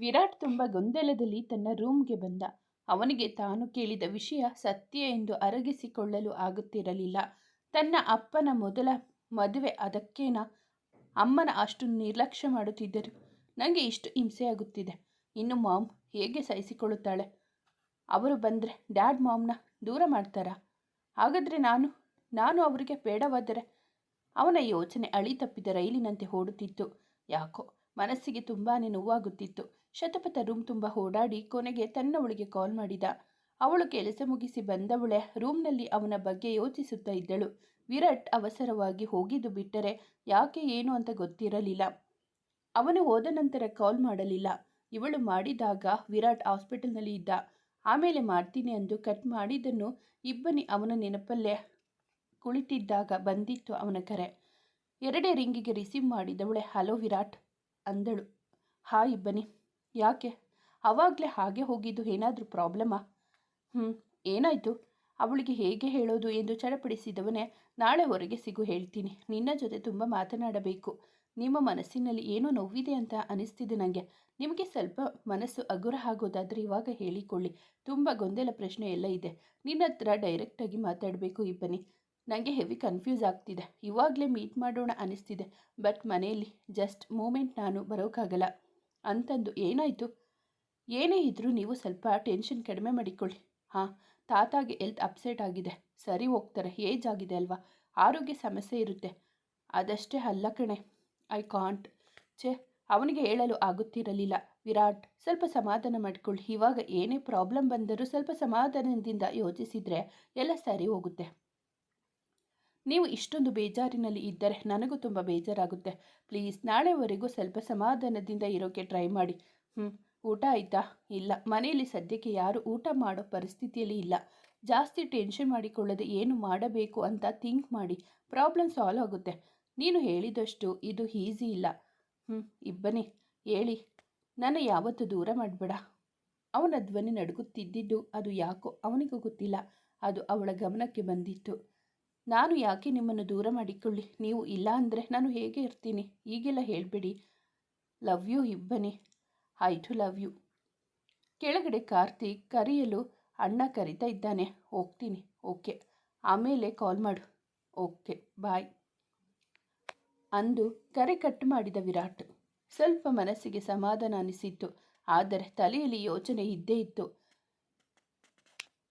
ವಿರಾಟ್ ತುಂಬ ಗೊಂದಲದಲ್ಲಿ ತನ್ನ ರೂಮ್ಗೆ ಬಂದ. ಅವನಿಗೆ ತಾನು ಕೇಳಿದ ವಿಷಯ ಸತ್ಯ ಎಂದು ಅರಗಿಸಿಕೊಳ್ಳಲು ಆಗುತ್ತಿರಲಿಲ್ಲ. ತನ್ನ ಅಪ್ಪನ ಮೊದಲ ಮದುವೆ ಅದಕ್ಕೇನ? ಅಮ್ಮನ ಅಷ್ಟು ನಿರ್ಲಕ್ಷ್ಯ ಮಾಡುತ್ತಿದ್ದರು. ನನಗೆ ಇಷ್ಟು ಹಿಂಸೆಯಾಗುತ್ತಿದೆ ಇನ್ನು ಮಾಮ್ ಹೇಗೆ ಸಹಿಸಿಕೊಳ್ಳುತ್ತಾಳೆ? ಅವರು ಬಂದರೆ ಡ್ಯಾಡ್ ಮಾಮ್ನ ದೂರ ಮಾಡ್ತಾರಾ? ಹಾಗಾದರೆ ನಾನು ನಾನು ಅವರಿಗೆ ಬೇಡವಾದರೆ ಅವನ ಯೋಚನೆ ಅಳಿ ತಪ್ಪಿದ ರೈಲಿನಂತೆ ಓಡುತ್ತಿತ್ತು. ಯಾಕೋ ಮನಸ್ಸಿಗೆ ತುಂಬಾ ನೋವಾಗುತ್ತಿತ್ತು. ಶತಪಥ ರೂಮ್ ತುಂಬ ಓಡಾಡಿ ಕೊನೆಗೆ ತನ್ನವಳಿಗೆ ಕಾಲ್ ಮಾಡಿದ. ಅವಳು ಕೆಲಸ ಮುಗಿಸಿ ಬಂದವಳೆ, ರೂಮ್ನಲ್ಲಿ ಅವನ ಬಗ್ಗೆ ಯೋಚಿಸುತ್ತಾ ಇದ್ದಳು. ವಿರಾಟ್ ಅವಸರವಾಗಿ ಹೋಗಿದ್ದು ಬಿಟ್ಟರೆ ಯಾಕೆ ಏನು ಅಂತ ಗೊತ್ತಿರಲಿಲ್ಲ. ಅವನು ಹೋದ ನಂತರ ಕಾಲ್ ಮಾಡಲಿಲ್ಲ. ಇವಳು ಮಾಡಿದಾಗ ವಿರಾಟ್ ಹಾಸ್ಪಿಟಲ್ನಲ್ಲಿ ಇದ್ದ. ಆಮೇಲೆ ಮಾಡ್ತೀನಿ ಅಂದು ಕಟ್ ಮಾಡಿದ್ದನ್ನು ಇಬ್ಬನಿ ಅವನ ನೆನಪಲ್ಲೇ ಕುಳಿತಿದ್ದಾಗ ಬಂದಿತ್ತು ಅವನ ಕರೆ. ಎರಡೇ ರಿಂಗಿಗೆ ರಿಸೀವ್ ಮಾಡಿದವಳೆ, ಹಲೋ ವಿರಾಟ್ ಅಂದಳು. ಹಾ ಇಬ್ಬನಿ. ಯಾಕೆ? ಅವಾಗಲೇ ಹಾಗೆ ಹೋಗಿದ್ದು ಏನಾದರೂ ಪ್ರಾಬ್ಲಮಾ? ಹ್ಞೂ ಏನಾಯಿತು? ಅವಳಿಗೆ ಹೇಗೆ ಹೇಳೋದು ಎಂದು ಚಡಪಡಿಸಿದವನೇ ನಾಳೆ ಹೊರಗೆ ಸಿಗು ಹೇಳ್ತೀನಿ. ನಿನ್ನ ಜೊತೆ ತುಂಬ ಮಾತನಾಡಬೇಕು. ನಿಮ್ಮ ಮನಸ್ಸಿನಲ್ಲಿ ಏನೋ ನೋವಿದೆ ಅಂತ ಅನಿಸ್ತಿದೆ ನನಗೆ ನಿಮಗೆ ಸ್ವಲ್ಪ ಮನಸ್ಸು ಅಗುರ ಆಗೋದಾದರೆ ಇವಾಗ ಹೇಳಿಕೊಳ್ಳಿ. ತುಂಬ ಗೊಂದಲ ಪ್ರಶ್ನೆ ಎಲ್ಲ ಇದೆ. ನಿನ್ನ ಹತ್ರ ಡೈರೆಕ್ಟಾಗಿ ಮಾತಾಡಬೇಕು ಇಬ್ಬನಿ. ನನಗೆ ಹೆವಿ ಕನ್ಫ್ಯೂಸ್ ಆಗ್ತಿದೆ. ಇವಾಗಲೇ ಮೀಟ್ ಮಾಡೋಣ ಅನಿಸ್ತಿದೆ. ಬಟ್ ಮನೆಯಲ್ಲಿ ಜಸ್ಟ್ ಮೂಮೆಂಟ್ ನಾನು ಬರೋಕ್ಕಾಗಲ್ಲ. ಅಂತಂದು, ಏನಾಯಿತು? ಏನೇ ಇದ್ದರೂ ನೀವು ಸ್ವಲ್ಪ ಟೆನ್ಷನ್ ಕಡಿಮೆ ಮಾಡಿಕೊಳ್ಳಿ. ಹಾಂ, ತಾತಾಗೆ ಎಲ್ತ್ ಅಪ್ಸೆಟ್ ಆಗಿದೆ. ಸರಿ ಹೋಗ್ತಾರೆ. ಏಜ್ ಆಗಿದೆ ಅಲ್ವಾ? ಆರೋಗ್ಯ ಸಮಸ್ಯೆ ಇರುತ್ತೆ. ಅದಷ್ಟೇ ಅಲ್ಲ ಕಣೆ. I can't. ಛೇ, ಅವನಿಗೆ ಹೇಳಲು ಆಗುತ್ತಿರಲಿಲ್ಲ. ವಿರಾಟ್, ಸ್ವಲ್ಪ ಸಮಾಧಾನ ಮಾಡಿಕೊಳ್ಳಿ. ಇವಾಗ ಏನೇ ಪ್ರಾಬ್ಲಮ್ ಬಂದರೂ ಸ್ವಲ್ಪ ಸಮಾಧಾನದಿಂದ ಯೋಚಿಸಿದರೆ ಎಲ್ಲ ಸರಿ ಹೋಗುತ್ತೆ. ನೀವು ಇಷ್ಟೊಂದು ಬೇಜಾರಿನಲ್ಲಿ ಇದ್ದರೆ ನನಗೂ ತುಂಬ ಬೇಜಾರಾಗುತ್ತೆ. ಪ್ಲೀಸ್, ನಾಳೆವರೆಗೂ ಸ್ವಲ್ಪ ಸಮಾಧಾನದಿಂದ ಇರೋಕ್ಕೆ ಟ್ರೈ ಮಾಡಿ. ಹ್ಞೂ ಊಟ ಆಯಿತಾ? ಇಲ್ಲ. ಮನೆಯಲ್ಲಿ ಸದ್ಯಕ್ಕೆ ಯಾರು ಊಟ ಮಾಡೋ ಪರಿಸ್ಥಿತಿಯಲ್ಲಿ ಇಲ್ಲ. ಜಾಸ್ತಿ ಟೆನ್ಷನ್ ಮಾಡಿಕೊಳ್ಳದೆ ಏನು ಮಾಡಬೇಕು ಅಂತ ಥಿಂಕ್ ಮಾಡಿ. ಪ್ರಾಬ್ಲಮ್ ಸಾಲ್ವ್ ಆಗುತ್ತೆ. ನೀನು ಹೇಳಿದಷ್ಟು ಇದು ಈಸಿ ಇಲ್ಲ. ಹ್ಞೂ ಇಬ್ಬನೇ. ಹೇಳಿ. ನಾನು ಯಾವತ್ತೂ ದೂರ ಮಾಡಬೇಡ. ಅವನ ಧ್ವನಿ ನಡುಗುತ್ತಿದ್ದಿದ್ದು ಅದು ಯಾಕೋ ಅವನಿಗೂ ಗೊತ್ತಿಲ್ಲ. ಅದು ಅವಳ ಗಮನಕ್ಕೆ ಬಂದಿತ್ತು. ನಾನು ಯಾಕೆ ನಿಮ್ಮನ್ನು ದೂರ ಮಾಡಿಕೊಳ್ಳಿ? ನೀವು ಇಲ್ಲ ಅಂದರೆ ನಾನು ಹೇಗೆ ಇರ್ತೀನಿ? ಈಗೆಲ್ಲ ಹೇಳಬೇಡಿ. Love you Ibbani. I too love you. ಕೆಳಗಡೆ ಕಾರ್ತಿಕ್ ಕರೆಯಲು ಅಣ್ಣ ಕರಿತಾ ಇದ್ದಾನೆ. ಹೋಗ್ತೀನಿ. ಓಕೆ. ಆಮೇಲೆ ಕಾಲ್ ಮಾಡು. ಓಕೆ. ಬಾಯ್. ಅಂದು ಕರೆ ಕಟ್ ಮಾಡಿದ ವಿರಾಟ್. ಸ್ವಲ್ಪ ಮನಸ್ಸಿಗೆ ಸಮಾಧಾನ ಅನಿಸಿತ್ತು. ಆದರೆ ತಲೆಯಲ್ಲಿ ಯೋಚನೆ ಇದ್ದೇ ಇತ್ತು.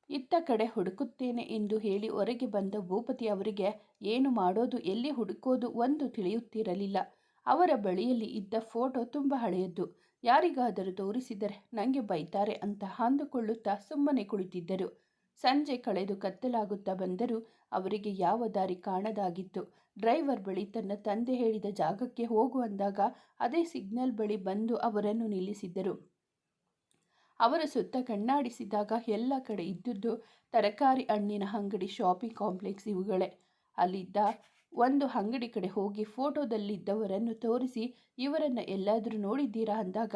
ಇತ್ತ ಕಡೆ ಹುಡುಕುತ್ತೇನೆ ಎಂದು ಹೇಳಿ ಹೊರಗೆ ಬಂದ ಭೂಪತಿ ಅವರಿಗೆ, ಏನು ಮಾಡೋದು? ಎಲ್ಲಿ ಹುಡುಕೋದು? ಒಂದು ತಿಳಿಯುತ್ತಿರಲಿಲ್ಲ. ಅವರ ಬಳಿಯಲ್ಲಿ ಇದ್ದ ಫೋಟೋ ತುಂಬ ಹಳೆಯದ್ದು. ಯಾರಿಗಾದರೂ ತೋರಿಸಿದರೆ ನನಗೆ ಬೈತಾರೆ ಅಂತ ಅಂದುಕೊಳ್ಳುತ್ತಾ ಸುಮ್ಮನೆ ಕುಳಿತಿದ್ದರು. ಸಂಜೆ ಕಳೆದು ಕತ್ತಲಾಗುತ್ತಾ ಬಂದರೂ ಅವರಿಗೆ ಯಾವ ದಾರಿ ಕಾಣದಾಗಿತ್ತು. ಡ್ರೈವರ್ ಬಳಿ ತನ್ನ ತಂದೆ ಹೇಳಿದ ಜಾಗಕ್ಕೆ ಹೋಗು ಅಂದಾಗ ಅದೇ ಸಿಗ್ನಲ್ ಬಳಿ ಬಂದು ಅವರನ್ನು ನಿಲ್ಲಿಸಿದ್ದರು. ಅವರ ಸುತ್ತ ಕಣ್ಣಾಡಿಸಿದಾಗ ಎಲ್ಲ ಕಡೆ ಇದ್ದದ್ದು ತರಕಾರಿ ಹಣ್ಣಿನ ಅಂಗಡಿ ಶಾಪಿಂಗ್ ಕಾಂಪ್ಲೆಕ್ಸ್ ಇವುಗಳೇ. ಅಲ್ಲಿದ್ದ ಒಂದು ಅಂಗಡಿ ಕಡೆ ಹೋಗಿ ಫೋಟೋದಲ್ಲಿದ್ದವರನ್ನು ತೋರಿಸಿ, ಇವರನ್ನು ಎಲ್ಲಾದರೂ ನೋಡಿದ್ದೀರಾ? ಅಂದಾಗ,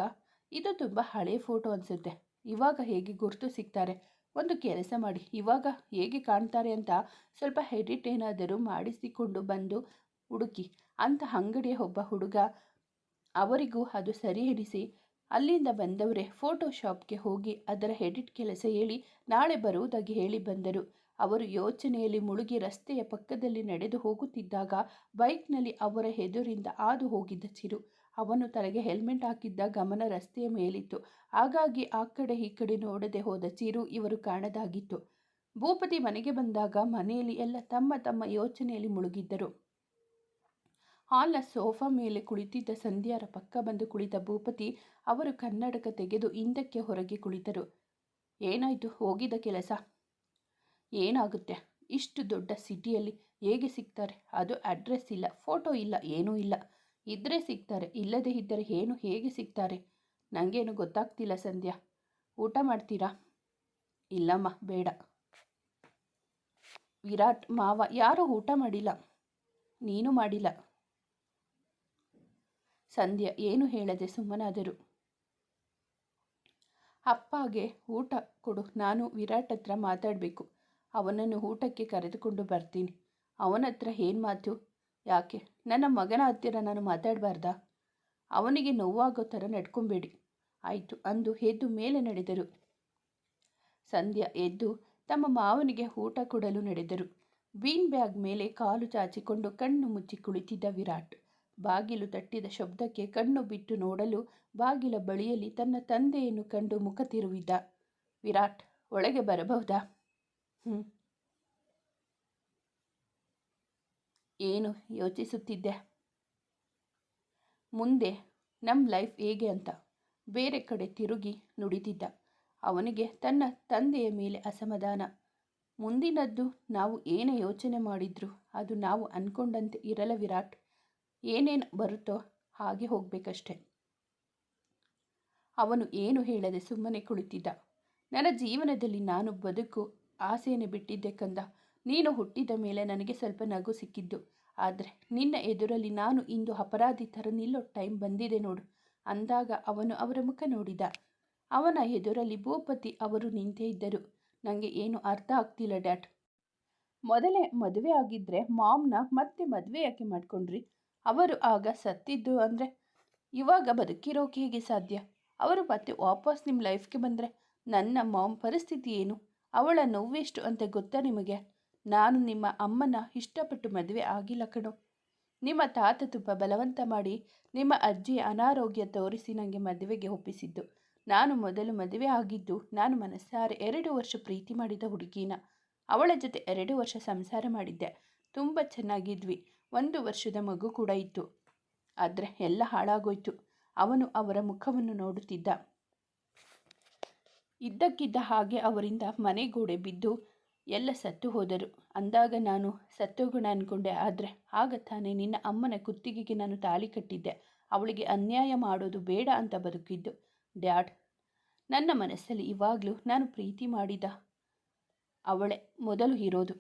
ಇದು ತುಂಬ ಹಳೆಯ ಫೋಟೋ ಅನಿಸುತ್ತೆ. ಇವಾಗ ಹೇಗೆ ಗುರುತು ಸಿಗ್ತಾರೆ? ಒಂದು ಕೆಲಸ ಮಾಡಿ. ಇವಾಗ ಹೇಗೆ ಕಾಣ್ತಾರೆ ಅಂತ ಸ್ವಲ್ಪ ಎಡಿಟ್ ಏನಾದರೂ ಮಾಡಿಸಿಕೊಂಡು ಬಂದು ಹುಡುಕಿ. ಅಂತ ಅಂಗಡಿಯ ಒಬ್ಬ ಹುಡುಗ ಅವರಿಗೂ ಅದು ಸರಿ ಎನಿಸಿ ಅಲ್ಲಿಂದ ಬಂದವರೇ ಫೋಟೋಶಾಪ್ಗೆ ಹೋಗಿ ಅದರ ಎಡಿಟ್ ಕೆಲಸ ಹೇಳಿ ನಾಳೆ ಬರುವುದಾಗಿ ಹೇಳಿ ಬಂದರು. ಅವರು ಯೋಚನೆಯಲ್ಲಿ ಮುಳುಗಿ ರಸ್ತೆಯ ಪಕ್ಕದಲ್ಲಿ ನಡೆದು ಹೋಗುತ್ತಿದ್ದಾಗ ಬೈಕ್ನಲ್ಲಿ ಅವರ ಹೆದುರಿಂದ ಹಾದು ಹೋಗಿದ್ದ ಚಿರು. ಅವನು ತಲೆಗೆ ಹೆಲ್ಮೆಟ್ ಹಾಕಿದ್ದ ಗಮನ ರಸ್ತೆಯ ಮೇಲಿತ್ತು. ಹಾಗಾಗಿ ಆ ಕಡೆ ಈ ಕಡೆ ನೋಡದೆ ಹೋದ ಚಿರು ಇವರು ಕಾಣದಾಗಿತ್ತು. ಭೂಪತಿ ಮನೆಗೆ ಬಂದಾಗ ಮನೆಯಲ್ಲಿ ಎಲ್ಲ ತಮ್ಮ ತಮ್ಮ ಯೋಚನೆಯಲ್ಲಿ ಮುಳುಗಿದ್ದರು. ಹಾಲ್ನ ಸೋಫಾ ಮೇಲೆ ಕುಳಿತಿದ್ದ ಸಂಧ್ಯಾರ ಪಕ್ಕ ಬಂದು ಕುಳಿತ ಭೂಪತಿ ಅವರು ಕನ್ನಡಕ ತೆಗೆದು ಹಿಂದಕ್ಕೆ ಹೊರಗೆ ಕುಳಿತರು. ಏನಾಯಿತು? ಹೋಗಿದ್ದ ಕೆಲಸ? ಏನಾಗುತ್ತೆ? ಇಷ್ಟು ದೊಡ್ಡ ಸಿಟಿಯಲ್ಲಿ ಹೇಗೆ ಸಿಗ್ತಾರೆ? ಅದು ಅಡ್ರೆಸ್ ಇಲ್ಲ, ಫೋಟೋ ಇಲ್ಲ, ಏನೂ ಇಲ್ಲ. ಇದ್ದರೆ ಸಿಗ್ತಾರೆ, ಇಲ್ಲದೇ ಇದ್ದರೆ ಏನು, ಹೇಗೆ ಸಿಗ್ತಾರೆ? ನನಗೇನು ಗೊತ್ತಾಗ್ತಿಲ್ಲ ಸಂಧ್ಯಾ. ಊಟ ಮಾಡ್ತೀರಾ? ಇಲ್ಲಮ್ಮ, ಬೇಡ. ವಿರಾಟ್, ಮಾವ, ಯಾರೂ ಊಟ ಮಾಡಿಲ್ಲ. ನೀನು ಮಾಡಿಲ್ಲ. ಸಂಧ್ಯಾ ಏನು ಹೇಳದೆ ಸುಮ್ಮನಾದರು. ಅಪ್ಪಗೆ ಊಟ ಕೊಡು, ನಾನು ವಿರಾಟ್ ಹತ್ರ ಮಾತಾಡಬೇಕು. ಅವನನ್ನು ಊಟಕ್ಕೆ ಕರೆದುಕೊಂಡು ಬರ್ತೀನಿ. ಅವನ ಹತ್ರ ಏನು ಮಾತು? ಯಾಕೆ? ನನ್ನ ಮಗನ ಹತ್ತಿರ ನಾನು ಮಾತಾಡಬಾರ್ದಾ? ಅವನಿಗೆ ನೋವಾಗೋ ಥರ ನಡ್ಕೊಬೇಡಿ. ಆಯಿತು, ಅಂದು ಎದ್ದು ಮೇಲೆ ನಡೆದರು. ಸಂಧ್ಯಾ ಎದ್ದು ತಮ್ಮ ಮಾವನಿಗೆ ಊಟ ಕೊಡಲು ನಡೆದರು. ಬೀನ್ ಬ್ಯಾಗ್ ಮೇಲೆ ಕಾಲು ಚಾಚಿಕೊಂಡು ಕಣ್ಣು ಮುಚ್ಚಿ ಕುಳಿತಿದ್ದ ವಿರಾಟ್. ಬಾಗಿಲು ತಟ್ಟಿದ ಶಬ್ದಕ್ಕೆ ಕಣ್ಣು ಬಿಟ್ಟು ನೋಡಲು ಬಾಗಿಲ ಬಳಿಯಲ್ಲಿ ತನ್ನ ತಂದೆಯನ್ನು ಕಂಡು ಮುಖ ತಿರುವಿದ್ದ ವಿರಾಟ್, ಒಳಗೆ ಬರಬಹುದಾ? ಏನು ಯೋಚಿಸುತ್ತಿದ್ದೆ? ಮುಂದೆ ನಮ್ಮ ಲೈಫ್ ಹೇಗೆ ಅಂತ ಬೇರೆ ಕಡೆ ತಿರುಗಿ ನುಡಿದಿದ್ದ. ಅವನಿಗೆ ತನ್ನ ತಂದೆಯ ಮೇಲೆ ಅಸಮಾಧಾನ. ಮುಂದಿನದ್ದು ನಾವು ಏನೇ ಯೋಚನೆ ಮಾಡಿದ್ರು ಅದು ನಾವು ಅಂದ್ಕೊಂಡಂತೆ ಇರಲ ವಿರಾಟ್. ಏನೇನು ಬರುತ್ತೋ ಹಾಗೆ ಹೋಗಬೇಕಷ್ಟೆ. ಅವನು ಏನು ಹೇಳದೆ ಸುಮ್ಮನೆ ಕುಳಿತಿದ್ದ. ನನ್ನ ಜೀವನದಲ್ಲಿ ನಾನು ಬದುಕು ಆಸೆಯನ್ನು ಬಿಟ್ಟಿದ್ದೆ ಕಂದ. ನೀನು ಹುಟ್ಟಿದ ಮೇಲೆ ನನಗೆ ಸ್ವಲ್ಪ ನಗು ಸಿಕ್ಕಿದ್ದು. ಆದರೆ ನಿನ್ನ ಎದುರಲ್ಲಿ ನಾನು ಇಂದು ಅಪರಾಧಿ ಥರ ನಿಲ್ಲೋ ಟೈಮ್ ಬಂದಿದೆ ನೋಡು. ಅಂದಾಗ ಅವನು ಅವರ ಮುಖ ನೋಡಿದ. ಅವನ ಎದುರಲ್ಲಿ ಭೂಪತಿ ಅವರು ನಿಂತೇ ಇದ್ದರು. ನನಗೆ ಏನು ಅರ್ಥ ಆಗ್ತಿಲ್ಲ ಡ್ಯಾಟ್ ಮೊದಲೇ ಮದುವೆ ಆಗಿದ್ದರೆ ಮಾಮ್ನ ಮತ್ತೆ ಮದುವೆ ಯಾಕೆ ಮಾಡ್ಕೊಂಡ್ರಿ? ಅವರು ಆಗ ಸತ್ತಿದ್ದು ಅಂದರೆ ಇವಾಗ ಬದುಕಿರೋಕೆ ಹೇಗೆ ಸಾಧ್ಯ? ಅವರು ಮತ್ತೆ ವಾಪಸ್ ನಿಮ್ಮ ಲೈಫ್ಗೆ ಬಂದರೆ ನನ್ನ ಮಾಮ್ ಪರಿಸ್ಥಿತಿ ಏನು? ಅವಳ ನೋವೆಷ್ಟು ಅಂತ ಗೊತ್ತಾ ನಿಮಗೆ? ನಾನು ನಿಮ್ಮ ಅಮ್ಮನ ಇಷ್ಟಪಟ್ಟು ಮದುವೆ ಆಗಿಲ್ಲ ಕಣು. ನಿಮ್ಮ ತಾತ ತುಂಬ ಬಲವಂತ ಮಾಡಿ ನಿಮ್ಮ ಅಜ್ಜಿ ಅನಾರೋಗ್ಯ ತೋರಿಸಿ ನನಗೆ ಮದುವೆಗೆ ಒಪ್ಪಿಸಿದ್ದು. ನಾನು ಮೊದಲು ಮದುವೆ ಆಗಿದ್ದು ನಾನು ಮನಸ್ಸಾರೆ ಎರಡು ವರ್ಷ ಪ್ರೀತಿ ಮಾಡಿದ ಹುಡುಗಿನ. ಅವಳ ಜೊತೆ ಎರಡು ವರ್ಷ ಸಂಸಾರ ಮಾಡಿದ್ದೆ. ತುಂಬ ಚೆನ್ನಾಗಿದ್ವಿ. ಒಂದು ವರ್ಷದ ಮಗು ಕೂಡ ಇತ್ತು. ಆದರೆ ಎಲ್ಲ ಹಾಳಾಗೋಯ್ತು. ಅವನು ಅವರ ಮುಖವನ್ನು ನೋಡುತ್ತಿದ್ದ. ಇದ್ದಕ್ಕಿದ್ದ ಹಾಗೆ ಅವರಿಂದ ಮನೆಗೋಡೆ ಬಿದ್ದು ಎಲ್ಲ ಸತ್ತು ಹೋದರು. ಅಂದಾಗ ನಾನು ಸತ್ತೋಗೋಣ ಅಂದ್ಕೊಂಡೆ ಆದರೆ ಆಗ ತಾನೇ ನಿನ್ನ ಅಮ್ಮನ ಕುತ್ತಿಗೆಗೆ ನಾನು ತಾಳಿ ಕಟ್ಟಿದ್ದೆ. ಅವಳಿಗೆ ಅನ್ಯಾಯ ಮಾಡೋದು ಬೇಡ ಅಂತ ಬದುಕಿದ್ದು. ಡ್ಯಾಡ್, ನನ್ನ ಮನಸ್ಸಲ್ಲಿ ಇವಾಗಲೂ ನಾನು ಪ್ರೀತಿ ಮಾಡಿದ ಅವಳೆ ಮೊದಲು ಇರೋದು.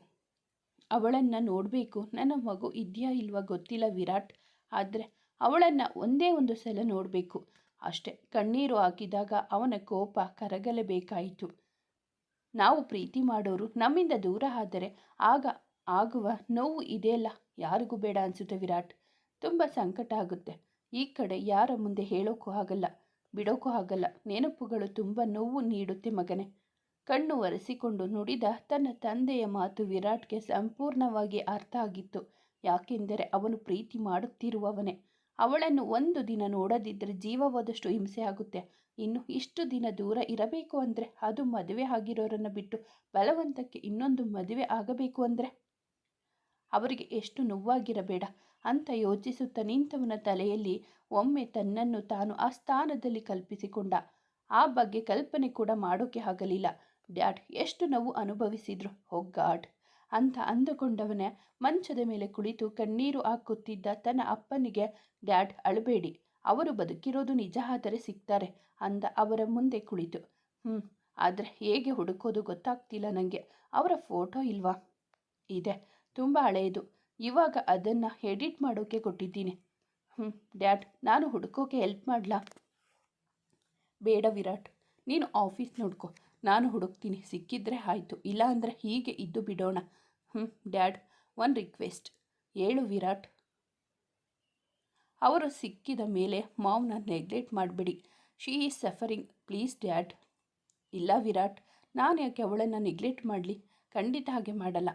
ಅವಳನ್ನು ನೋಡಬೇಕು. ನನ್ನ ಮಗು ಇದೆಯಾ ಇಲ್ವಾ ಗೊತ್ತಿಲ್ಲ ವಿರಾಟ್. ಆದರೆ ಅವಳನ್ನು ಒಂದೇ ಒಂದು ಸಲ ನೋಡಬೇಕು. ಅಷ್ಟೇ, ಕಣ್ಣೀರು ಹಾಕಿದಾಗ ಅವನ ಕೋಪ ಕರಗಲೇಬೇಕಾಯಿತು. ನಾವು ಪ್ರೀತಿ ಮಾಡೋರು, ನಮ್ಮಿಂದ ದೂರ ಆದರೆ ಆಗ ಆಗುವ ನೋವು ಇದೆಯಲ್ಲ ಯಾರಿಗೂ ಬೇಡ ಅನಿಸುತ್ತೆ ವಿರಾಟ್. ತುಂಬ ಸಂಕಟ ಆಗುತ್ತೆ. ಈ ಕಡೆ ಯಾರ ಮುಂದೆ ಹೇಳೋಕ್ಕೂ ಆಗಲ್ಲ ಬಿಡೋಕ್ಕೂ ಆಗಲ್ಲ. ನೆನಪುಗಳು ತುಂಬ ನೋವು ನೀಡುತ್ತೆ ಮಗನೇ. ಕಣ್ಣು ಒರೆಸಿಕೊಂಡು ನುಡಿದ ತನ್ನ ತಂದೆಯ ಮಾತು ವಿರಾಟ್ಗೆ ಸಂಪೂರ್ಣವಾಗಿ ಅರ್ಥ ಆಗಿತ್ತು. ಯಾಕೆಂದರೆ ಅವನು ಪ್ರೀತಿ ಮಾಡುತ್ತಿರುವವನೇ. ಅವಳನ್ನು ಒಂದು ದಿನ ನೋಡದಿದ್ದರೆ ಜೀವವಾದಷ್ಟು ಹಿಂಸೆ ಆಗುತ್ತೆ. ಇನ್ನು ಇಷ್ಟು ದಿನ ದೂರ ಇರಬೇಕು ಅಂದರೆ ಅದು ಮದುವೆ ಆಗಿರೋರನ್ನು ಬಿಟ್ಟು ಬಲವಂತಕ್ಕೆ ಇನ್ನೊಂದು ಮದುವೆ ಆಗಬೇಕು ಅಂದರೆ? ಅವರಿಗೆ ಎಷ್ಟು ನೋವಾಗಿರಬೇಡ ಅಂತ ಯೋಚಿಸುತ್ತ ನಿಂತವನ ತಲೆಯಲ್ಲಿ ಒಮ್ಮೆ ತನ್ನನ್ನು ತಾನು ಆ ಸ್ಥಾನದಲ್ಲಿ ಕಲ್ಪಿಸಿಕೊಂಡ. ಆ ಬಗ್ಗೆ ಕಲ್ಪನೆ ಕೂಡ ಮಾಡೋಕೆ ಆಗಲಿಲ್ಲ. ಡ್ಯಾಡ್, ಎಷ್ಟು ನೋವು ಅನುಭವಿಸಿದ್ರು? ಹೋ ಗಾಡ್, ಅಂತ ಅಂದುಕೊಂಡವನೇ ಮಂಚದ ಮೇಲೆ ಕುಳಿತು ಕಣ್ಣೀರು ಹಾಕುತ್ತಿದ್ದ ತನ್ನ ಅಪ್ಪನಿಗೆ, ಡ್ಯಾಡ್, ಅಳಬೇಡಿ, ಅವರು ಬದುಕಿರೋದು ನಿಜ ಆದರೆ ಸಿಗ್ತಾರೆ ಅಂದ ಅವರ ಮುಂದೆ ಕುಳಿತು. ಹ್ಞೂ ಆದರೆ ಹೇಗೆ ಹುಡುಕೋದು ಗೊತ್ತಾಗ್ತಿಲ್ಲ ನನಗೆ ಅವರ ಫೋಟೋ ಇಲ್ವಾ? ಇದೆ, ತುಂಬ ಹಳೆಯದು ಇವಾಗ ಅದನ್ನು ಎಡಿಟ್ ಮಾಡೋಕ್ಕೆ ಕೊಟ್ಟಿದ್ದೀನಿ. ಹ್ಞೂ ಡ್ಯಾಡ್, ನಾನು ಹುಡುಕೋಕೆ ಹೆಲ್ಪ್ ಮಾಡಲಾ? ಬೇಡ ವಿರಾಟ್, ನೀನು ಆಫೀಸ್ ನೋಡ್ಕೊ ನಾನು ಹುಡುಕ್ತೀನಿ. ಸಿಕ್ಕಿದ್ರೆ ಆಯಿತು. ಇಲ್ಲ ಅಂದರೆ ಹೀಗೆ ಇದ್ದು ಬಿಡೋಣ. ಹ್ಞೂ ಡ್ಯಾಡ್ ಒನ್ ರಿಕ್ವೆಸ್ಟ್. ಹೇಳು ವಿರಾಟ್. ಅವರು ಸಿಕ್ಕಿದ ಮೇಲೆ ಮಾವ್ನ ನೆಗ್ಲೆಕ್ಟ್ ಮಾಡಬೇಡಿ. She is suffering. Please, dad. ಇಲ್ಲ ವಿರಾಟ್, ನಾನು ಯಾಕೆ ಅವಳನ್ನು ನೆಗ್ಲೆಕ್ಟ್ ಮಾಡಲಿ? ಖಂಡಿತ ಹಾಗೆ ಮಾಡಲ್ಲ.